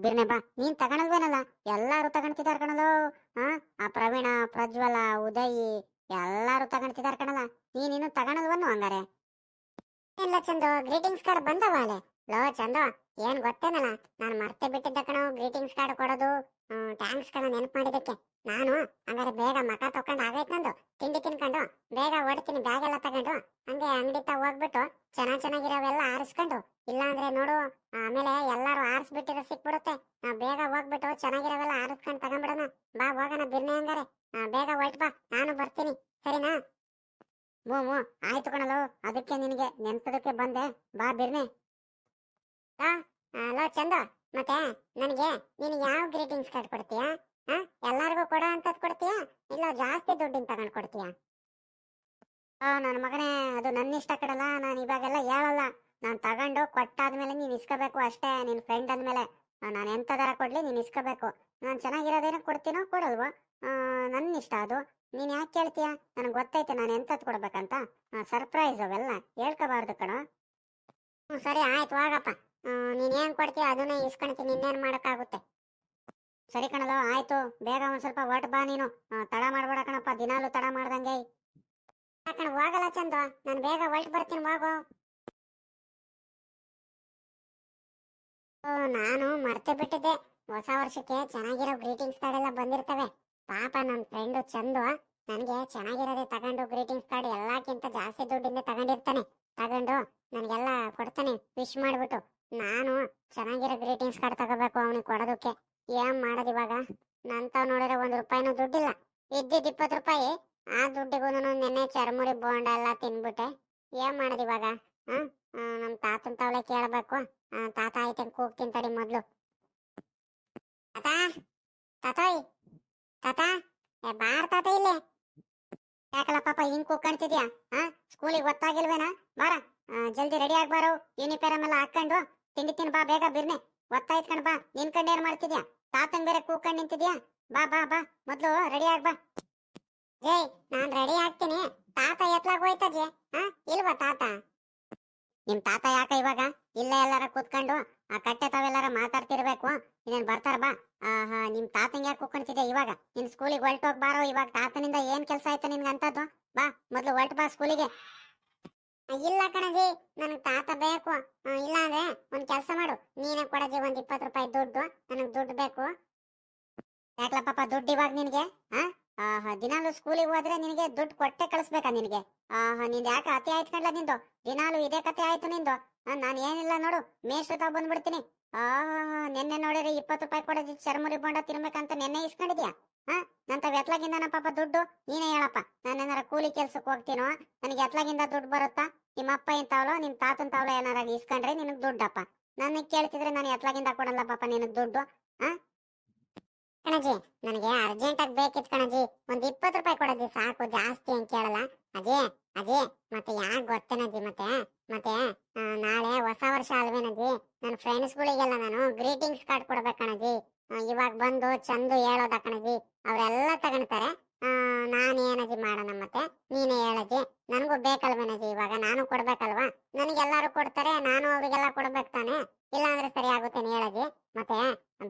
ಬಿರ್ನೆ ಬಾ. ನೀನ್ ತಗೊಳಲ್ವೇನಲ್ಲ? ಎಲ್ಲಾರು ತಗೊಂತಿದಾರ ಕಣಲ್ಲ? ಆ ಪ್ರವೀಣ, ಪ್ರಜ್ವಲ, ಉದಯ್, ಎಲ್ಲಾರು ತಗೊಂತಿದಾರ ಕಣಲ್ಲ? ನೀನ್ ತಗೊಳಲ್ವನು ಹಂಗಾರೆ. ಇಲ್ಲ ಚಂದು ಗ್ರೀಟಿಂಗ್ಸ್ ಕಾರ್ಡ್ ಬಂದವ ಅಲೆ ಲೋ ಚಂದು, ಏನ್ ಗೊತ್ತೇನಲ್ಲ, ನಾನು ಮರ್ತೆ ಬಿಟ್ಟಿದ್ದ ಕಣೋ ಗ್ರೀಟಿಂಗ್ಸ್ ಕಾರ್ಡ್ ಕೊಡೋದು ಥ್ಯಾಂಕ್ಸ್ ಕಣ ನೆನಪು ಮಾಡಿದಕ್ಕೆ ನಾನು, ಹಂಗಾರೆ ಬೇಗ ಮಠ ತಕೊಂಡ್ ಆಗೈತ್ ನಂದು. ತಿಂಡಿ ತಿನ್ಕೊಂಡು, ಬೇಗ ಹೊಡ್ತೀನಿ ಬ್ಯಾಗ್ ಎಲ್ಲ ತಗೊಂಡು. ಹಂಗೆ ಅಂಗಡಿ ತ ಹೋಗ್ಬಿಟ್ಟು, ಚೆನ್ನಾಗ್ ಚೆನ್ನಾಗಿರೋವೆಲ್ಲ ಆರಿಸ್ಕೊಂಡು ಇಲ್ಲ ಅಂದ್ರೆ ನೋಡು, ಆಮೇಲೆ ಎಲ್ಲಾರು ಆರಿಸ್ಬಿಟ್ಟಿರೋ ಸಿಕ್ಬಿಡುತ್ತೆ. ನಾವು ಬೇಗ ಹೋಗ್ಬಿಟ್ಟು ಚೆನ್ನಾಗಿರೋವೆಲ್ಲ ಆರಿಸ್ಕೊಂಡು ತಗೊಂಡ್ಬಿಡೋಣ. ಬಾ, ಹೋಗೋಣ ಬಿರ್ನೆ ಹಂಗಾರೆ. ಬೇಗ ಹೊರ್ಟ್ ಬಾ, ನಾನು ಬರ್ತೀನಿ. ಸರಿನಾ? ಮೂ ಮೂ, ಆಯ್ತು ಕಣಲು ಅದಕ್ಕೆ ನಿನಗೆ ನೆನ್ಪದಕ್ಕೆ ಬಂದೆ. ಬಾ ಬಿರ್ನೆ ಹಲೋ ಚಂದ, ಮತ್ತೆ ನನಗೆ ನೀನು ಯಾವ ಗ್ರೀಟಿಂಗ್ಸ್ ಕಾರ್ಡ್ ಕೊಡ್ತೀಯಾ? ಹಾ ಎಲ್ಲಾರ್ಗೂ ಕೊಡೋ ಅಂತದ್ ಕೊಡ್ತೀಯಾ? ಇಲ್ಲ ಜಾಸ್ತಿ ದುಡ್ಡಿನ ತಗೊಂಡ್ ಕೊಡ್ತೀಯಾ? ಆ ನನ್ನ ಮಗನೇ, ಅದು ನನ್ನ ಇಷ್ಟ ಕಡಲ್ಲ ನಾನು ಇವಾಗೆಲ್ಲ ಹೇಳಲ್ಲ. ನಾನು ತಗೊಂಡು ಕೊಟ್ಟಾದ್ಮೇಲೆ ನೀನು ಇಸ್ಕೋಬೇಕು ಅಷ್ಟೇ ನಿನ್ನ ಫ್ರೆಂಡ್ ಅಂದಮೇಲೆ. ನಾನು ಎಂಥದಾರ ಕೊಡ್ಲಿ, ನೀನು ಇಸ್ಕೋಬೇಕು. ನಾನು ಚೆನ್ನಾಗಿರೋದೇನೋ ಕೊಡ್ತೀನೋ ಕೊಡಲ್ವೋ? ನನ್ನ ಇಷ್ಟ ಅದು. ನೀನು ಯಾಕೆ ಕೇಳ್ತೀಯ? ನನಗೆ ಗೊತ್ತೈತೆ ನಾನು ಎಂಥದ್ದು ಕೊಡ್ಬೇಕಂತ. ಸರ್ಪ್ರೈಸ್ ಅವೆಲ್ಲ. ಹೇಳ್ಕೋಬಾರ್ದು ಕಣ. ಹ್ಞೂ ಸರಿ, ಆಯ್ತು ಹೋಗಪ್ಪ ನೀನು ಏನು ಕೊಡ್ತೀಯ ಅದನ್ನೇ ಇಸ್ಕೊಳ್ತೀನಿ, ಇನ್ನೇನು ಮಾಡೋಕ್ಕಾಗುತ್ತೆ? ಸರಿ ಕಣಲು, ಆಯ್ತು. ಬೇಗ ಒಂದು ಸ್ವಲ್ಪ ಹೊರಟು ಬಾ ನೀನು. ತಡ ಮಾಡ್ಬೇಡ ಕಣಪ್ಪ, ದಿನಾಲು ತಡ ಮಾಡ್ದಂಗೆ. ಕಣ, ಹೋಗಲ್ಲ ಚಂದ. ನಾನು ಬೇಗ ಹೊರಟು ಬರ್ತೀನಿ, ಹೋಗು. ನಾನು ಮರ್ತೆ ಬಿಟ್ಟಿದ್ದೆ. ಹೊಸ ವರ್ಷಕ್ಕೆ ಚೆನ್ನಾಗಿರೋ ಗ್ರೀಟಿಂಗ್ಸ್ ಕಾರ್ಡ್ ಎಲ್ಲ ಬಂದಿರ್ತವೆ. ಪಾಪ ನನ್ನ ಫ್ರೆಂಡ್ ಚಂದು, ನನಗೆ ಚೆನ್ನಾಗಿರೋದೇ ತಗೊಂಡು ಗ್ರೀಟಿಂಗ್ಸ್ ಕಾರ್ಡ್ ಎಲ್ಲಕ್ಕಿಂತ ಜಾಸ್ತಿ ದುಡ್ಡಿಂದ ತಗೊಂಡಿರ್ತಾನೆ. ತಗೊಂಡು ನನಗೆಲ್ಲ ಕೊಡ್ತಾನೆ, ವಿಶ್ ಮಾಡ್ಬಿಟ್ಟು. ನಾನು ಚೆನ್ನಾಗಿರೋ ಗ್ರೀಟಿಂಗ್ಸ್ ಕಾರ್ಡ್ ತಗೋಬೇಕು ಅವನಿಗೆ ಕೊಡೋದಕ್ಕೆ. ಏನ್ ಮಾಡೋದು ಇವಾಗ? ನಂತಾವ್ ನೋಡಿದ್ರೆ ಒಂದು ರೂಪಾಯಿನೂ ದುಡ್ಡಿಲ್ಲ. ಇದ್ದಿದ್ದು ಇಪ್ಪತ್ತು ರೂಪಾಯಿ ಆ ದುಡ್ಡಿಗೂ ನೆನ್ನೆ ಚರ್ಮುರಿ ಬೋಂಡ ಎಲ್ಲ ತಿನ್ಬಿಟ್ಟೆ. ಏನ್ ಮಾಡೋದು ಇವಾಗ? ಹಾ? ನಮ್ಮ ತಾತನ ತಾವಳೆ ಕೇಳಬೇಕು. ಆ, ತಾತ ಐತೆ ಕೂಗ್ತೀನಿ ತಡಿ ಮೊದಲು. ತಾತ? ತಾತೋಯ್? ತಾತ? ಏ ತಾತ ಇಲ್ಲೇ. ಯಾಕಲ್ಲ ಪಾಪ ಹಿಂಗ್ ಕೂಗ್ಕೊಂತಿದ್ಯಾ ಹಾ? ಸ್ಕೂಲಿಗೆ ಗೊತ್ತಾಗಿಲ್ವೇನಾ? ಬಾರ. ಆ, ಜಲ್ದಿ ರೆಡಿ ಆಗ್ಬಾರು ಯೂನಿಫಾರ್ಮ್ ಎಲ್ಲ ಹಾಕೊಂಡು ತಿಂಡಿ ತಿನ್ ಬಾ, ಬೇಗ ಬಿರ್ನೆ. ಗೊತ್ತಾಯ್ತು ಕಣ್ ಬಾ. ನಿನ್ ಕಂಡು ಏನ್ ಮಾಡ್ತಿದ್ಯಾ? ತಾತನ್ ಬೇರೆ ಕೂಕಂಡ್ ನಿಂತಿದ್ಯಾ? ಬಾ ಬಾ ಬಾ. ಮೊದ್ಲು ರೆಡಿ ಆಗ್ ಬಾ. ನಾನ್ ರೆಡಿ ಆಗ್ತೀನಿ. ತಾತ ಎತ್ಲಾಗ ಹೋಯ್ತಜೆ ಹಾ, ಇಲ್ವಾ ತಾತ? ನಿಮ್ ತಾತ ಯಾಕ ಇವಾಗ? ಇಲ್ಲೇ ಎಲ್ಲಾರ ಕೂತ್ಕೊಂಡು ಆ ಕಟ್ಟೆ ತಾವೆಲ್ಲಾರ ಮಾತಾಡ್ತಿರ್ಬೇಕು. ಇನ್ನೇನ್ ಬರ್ತಾರ ಬಾ. ಆಹಾ, ನಿಮ್ ತಾತಂಗೆ ಯಾಕೆ ಕೂತ್ಕೊಂತಿದ್ದೆ ಇವಾಗ? ನಿನ್ ಸ್ಕೂಲಿಗೆ ಹೊಲ್ಟೋಗ್ ಬಾರೋ ಇವಾಗ ತಾತನಿಂದ ಏನ್ ಕೆಲ್ಸ ಆಯ್ತು ನಿನ್ಗೆ ಅಂತದ್ದು ಬಾ, ಮೊದ್ಲು ಹೊಲ್ಟ್ ಬಾ ಸ್ಕೂಲಿಗೆ ಇಲ್ಲ ಕಣಜಿ, ನನಗ್ ತಾತ ಬೇಕು. ಇಲ್ಲ ಅಂದ್ರೆ ಒಂದ್ ಕೆಲಸ ಮಾಡು. ನೀನೇ ಕೊಡಜಿ ಒಂದ್ ಇಪ್ಪತ್ತು ರೂಪಾಯಿ ದುಡ್ಡು. ನನಗ್ ದುಡ್ಡು ಬೇಕು. ಯಾಕಲ ಪಾಪ ದುಡ್ಡು ಇವಾಗ ನಿನ್ಗೆ? ಆಹಾ, ದಿನಾಲು ಸ್ಕೂಲಿಗೆ ಹೋದ್ರೆ ನಿನಗೆ ದುಡ್ಡು ಕೊಟ್ಟೆ ಕಳಿಸ್ಬೇಕಾ ನಿನಗೆ? ಆಹಾ, ನಿಂದ ಯಾಕೆ ಅತಿ ಆಯ್ತು ಕಣ್ಲ ನಿಂದು? ದಿನಾಲು ಇದೇ ಕತೆ ಆಯ್ತು ನಿಂದು. ನಾನು ಏನಿಲ್ಲ ನೋಡು, ಮೇಷ್ಟ್ರ ಬಂದ್ಬಿಡ್ತೀನಿ. ಆಹಾ ನಿನ್ನೆ ನೋಡಿದ್ರೆ ಇಪ್ಪತ್ತು ರೂಪಾಯಿ ಕೊಡೋದು ಚರ್ಮುರಿ ಬೋಂಡ ತಿನ್ಬೇಕಂತ ನೆನ್ನೆ ಇಸ್ಕೊಂಡಿದ್ಯಾ? ಹಾ, ನಂತ ಎತ್ಲಾಗಿಂದ ಪಾಪ ದುಡ್ಡು ನೀನೇ ಹೇಳಪ್ಪ. ನಾನು ಏನಾರ ಕೂಲಿ ಕೆಲ್ಸಕ್ಕೆ ಹೋಗ್ತೀನೋ, ನನಗೆ ಎತ್ಲಾಗಿಂದ ದುಡ್ಡು ಬರುತ್ತಾ? ನಿಮ್ಮ ಅಪ್ಪ ಇಂತಾವಲೋ ನಿಮ್ ತಾತನ್ ತಾವಲೋ ಏನಾರ ಇಸ್ಕೊಂಡ್ರೆ ನಿನಗ್ ದುಡ್ಡಪ್ಪ. ನನಗೆ ಕೇಳ್ತಿದ್ರೆ ನಾನು ಎತ್ಲಾಗಿಂದ ಕೊಡಲ್ಲ ಪಾಪ ನಿನಗ್ ದುಡ್ಡು, ಹಾ? ಕಣಜಿ, ನನಗೆ ಅರ್ಜೆಂಟ್ ಆಗಿ ಬೇಕಿತ್ತು ಕಣಜಿ. ಒಂದ್ ಇಪ್ಪತ್ತು ರೂಪಾಯಿ ಕೊಡೋದಿ ಸಾಕು ಜಾಸ್ತಿ ಅಂತ ಕೇಳಲ್ಲ. ಅಜೇ ಅಜೇ, ಮತ್ತೆ ಯಾಕೆ ಗೊತ್ತೇನಜಿ ಮತ್ತೆ? ಮತ್ತೆ ನಾಳೆ ಹೊಸ ವರ್ಷ ಅಲ್ವೇನಜ್ಜಿ ನನ್ನ ಫ್ರೆಂಡ್ಸ್ಗಳಿಗೆಲ್ಲ ನಾನು ಗ್ರೀಟಿಂಗ್ಸ್ ಕಾರ್ಡ್ ಕೊಡ್ಬೇಕಣಜಿ ಇವಾಗ ಬಂದು ಚಂದು ಹೇಳೋದ ಅವರೆಲ್ಲ ತಗೊಂತಾರೆ ನಾನು ಏನಜ್ಜಿ ಮಾಡೋಣ ಮತ್ತೆ? ನೀನೇ ಹೇಳಜ್ಜಿ ನನಗೂ ಬೇಕಲ್ವೇನಜಿ ಇವಾಗ? ನಾನು ಕೊಡ್ಬೇಕಲ್ವಾ? ನನಗೆಲ್ಲಾರು ಕೊಡ್ತಾರೆ, ನಾನು ಅವರಿಗೆಲ್ಲ ಕೊಡ್ಬೇಕು ತಾನೆ? ಇಲ್ಲಾಂದ್ರೆ ಸರಿ ಆಗುತ್ತೆ ನೀ ಹೇಳಜ್ಜಿ ಮತ್ತೆ,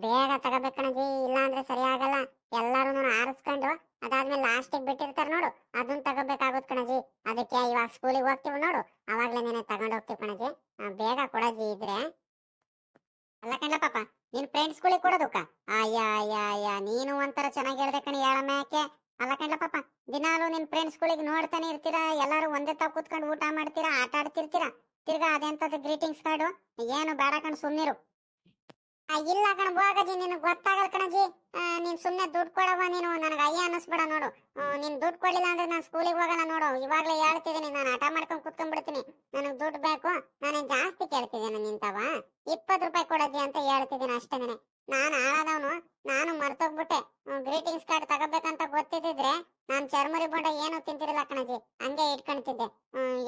ಬೇಗ ತಗೋಬೇಕಣಜಿ ಇಲ್ಲಾಂದ್ರೆ ಸರಿ ಆಗಲ್ಲ. ಎಲ್ಲಾರು ಆರಿಸ್ಕೊಂಡು ಅದಾದ್ಮೇಲೆ ಲಾಸ್ಟಿಗೆ ಬಿಟ್ಟಿರ್ತಾರ ನೋಡು. ಅದನ್ನ ತಗೋಬೇಕಾಗುತ್ತೆ ಕಣಜಿ ಅದಕ್ಕೆ ಇವಾಗ ಸ್ಕೂಲಿಗೆ ಹೋಗ್ತೀವಿ ನೋಡು. ಅವಾಗ್ಲೇ ನೀನೆ ತಗೊಂಡು ಹೋಗ್ತೀವಿ ಕಣಜಿ ಬೇಗ ಕೊಡಜಿ ಇದ್ರೆ. ಅಲ್ಲ ಕಣ್ಣ ಪಾಪ ನಿನ್ ಫ್ರೆಂಡ್ಸ್ ಗಳಿಗೆ ಕೊಡೋದಕ್ಕ ಅಯ್ಯ ಅಯ್ಯ ಅಯ್ಯ ನೀನು ಒಂಥರ ಚೆನ್ನಾಗಿ ಹೇಳ್ದೆ ಕಣಿ ಹೇಳಮ್ಮ ಯಾಕೆ? ಅಲ್ಲ ಕಣ್ಣ ಪಾಪ ದಿನಾಲು ನಿನ್ ಫ್ರೆಂಡ್ಸ್ ಗಳಿಗೆ ನೋಡ್ತಾನೆ ಇರ್ತೀರಾ? ಎಲ್ಲಾರು ಒಂದೇ ತಾವ್ ಕೂತ್ಕೊಂಡು ಊಟ ಮಾಡ್ತೀರಾ ಆಟ ಆಡ್ತಿರ್ತೀರಾ? ತಿರ್ಗಾ ಅದೆಂತದ್ದು ಗ್ರೀಟಿಂಗ್ಸ್ ಕಾರ್ಡು ಏನು ಬೇಡ ಕಣ್ ಸುಮ್ನಿರು. ಆ, ಇಲ್ಲ ಕಣ ಹೋಗಜಿ ನಿನಗೆ ಗೊತ್ತಾಗಲ್ಲ ಕಣಜಿ. ನೀನ್ ಸುಮ್ನೆ ದುಡ್ಡು ಕೊಡವ ನೀನು, ನನಗೆ ಅಯ್ಯ ಅನ್ನಿಸ್ಬೇಡ ನೋಡು. ನೀನ್ ದುಡ್ಡು ಕೊಡ್ಲಿಲ್ಲ ಅಂದ್ರೆ ನಾನು ಸ್ಕೂಲಿಗೆ ಹೋಗಲ್ಲ ನೋಡು. ಇವಾಗ್ಲೇ ಹೇಳ್ತಿದ್ದೀನಿ ನಾನು ಹಠ ಮಾಡ್ಕೊಂಡು ಕುತ್ಕೊಂಡ್ಬಿಡ್ತೀನಿ. ನನಗೆ ದುಡ್ಡು ಬೇಕು ನಾನು ಜಾಸ್ತಿ ಕೇಳ್ತಿದ್ದೇನೆ ನಿಂತವ ಇಪ್ಪತ್ತು ರೂಪಾಯಿ ಕೊಡಜಿ ಅಂತ ಹೇಳ್ತಿದ್ದೀನಿ ಅಷ್ಟೇನೆ. ನಾನು ಆಳದವನು ನಾನು ಮರ್ತೋಗ್ಬಿಟ್ಟೆ. ಗ್ರೀಟಿಂಗ್ಸ್ ಕಾರ್ಡ್ ತಗೋಬೇಕಂತ ಗೊತ್ತಿದ್ದಿದ್ರೆ ನಾನ್ ಚರ್ಮರಿ ಬೋಂಡ ಏನು ತಿಂತಿರಲ್ಲ ಕಣಜಿ. ಹಂಗೆ ಇಟ್ಕೊಂತಿದ್ದೆ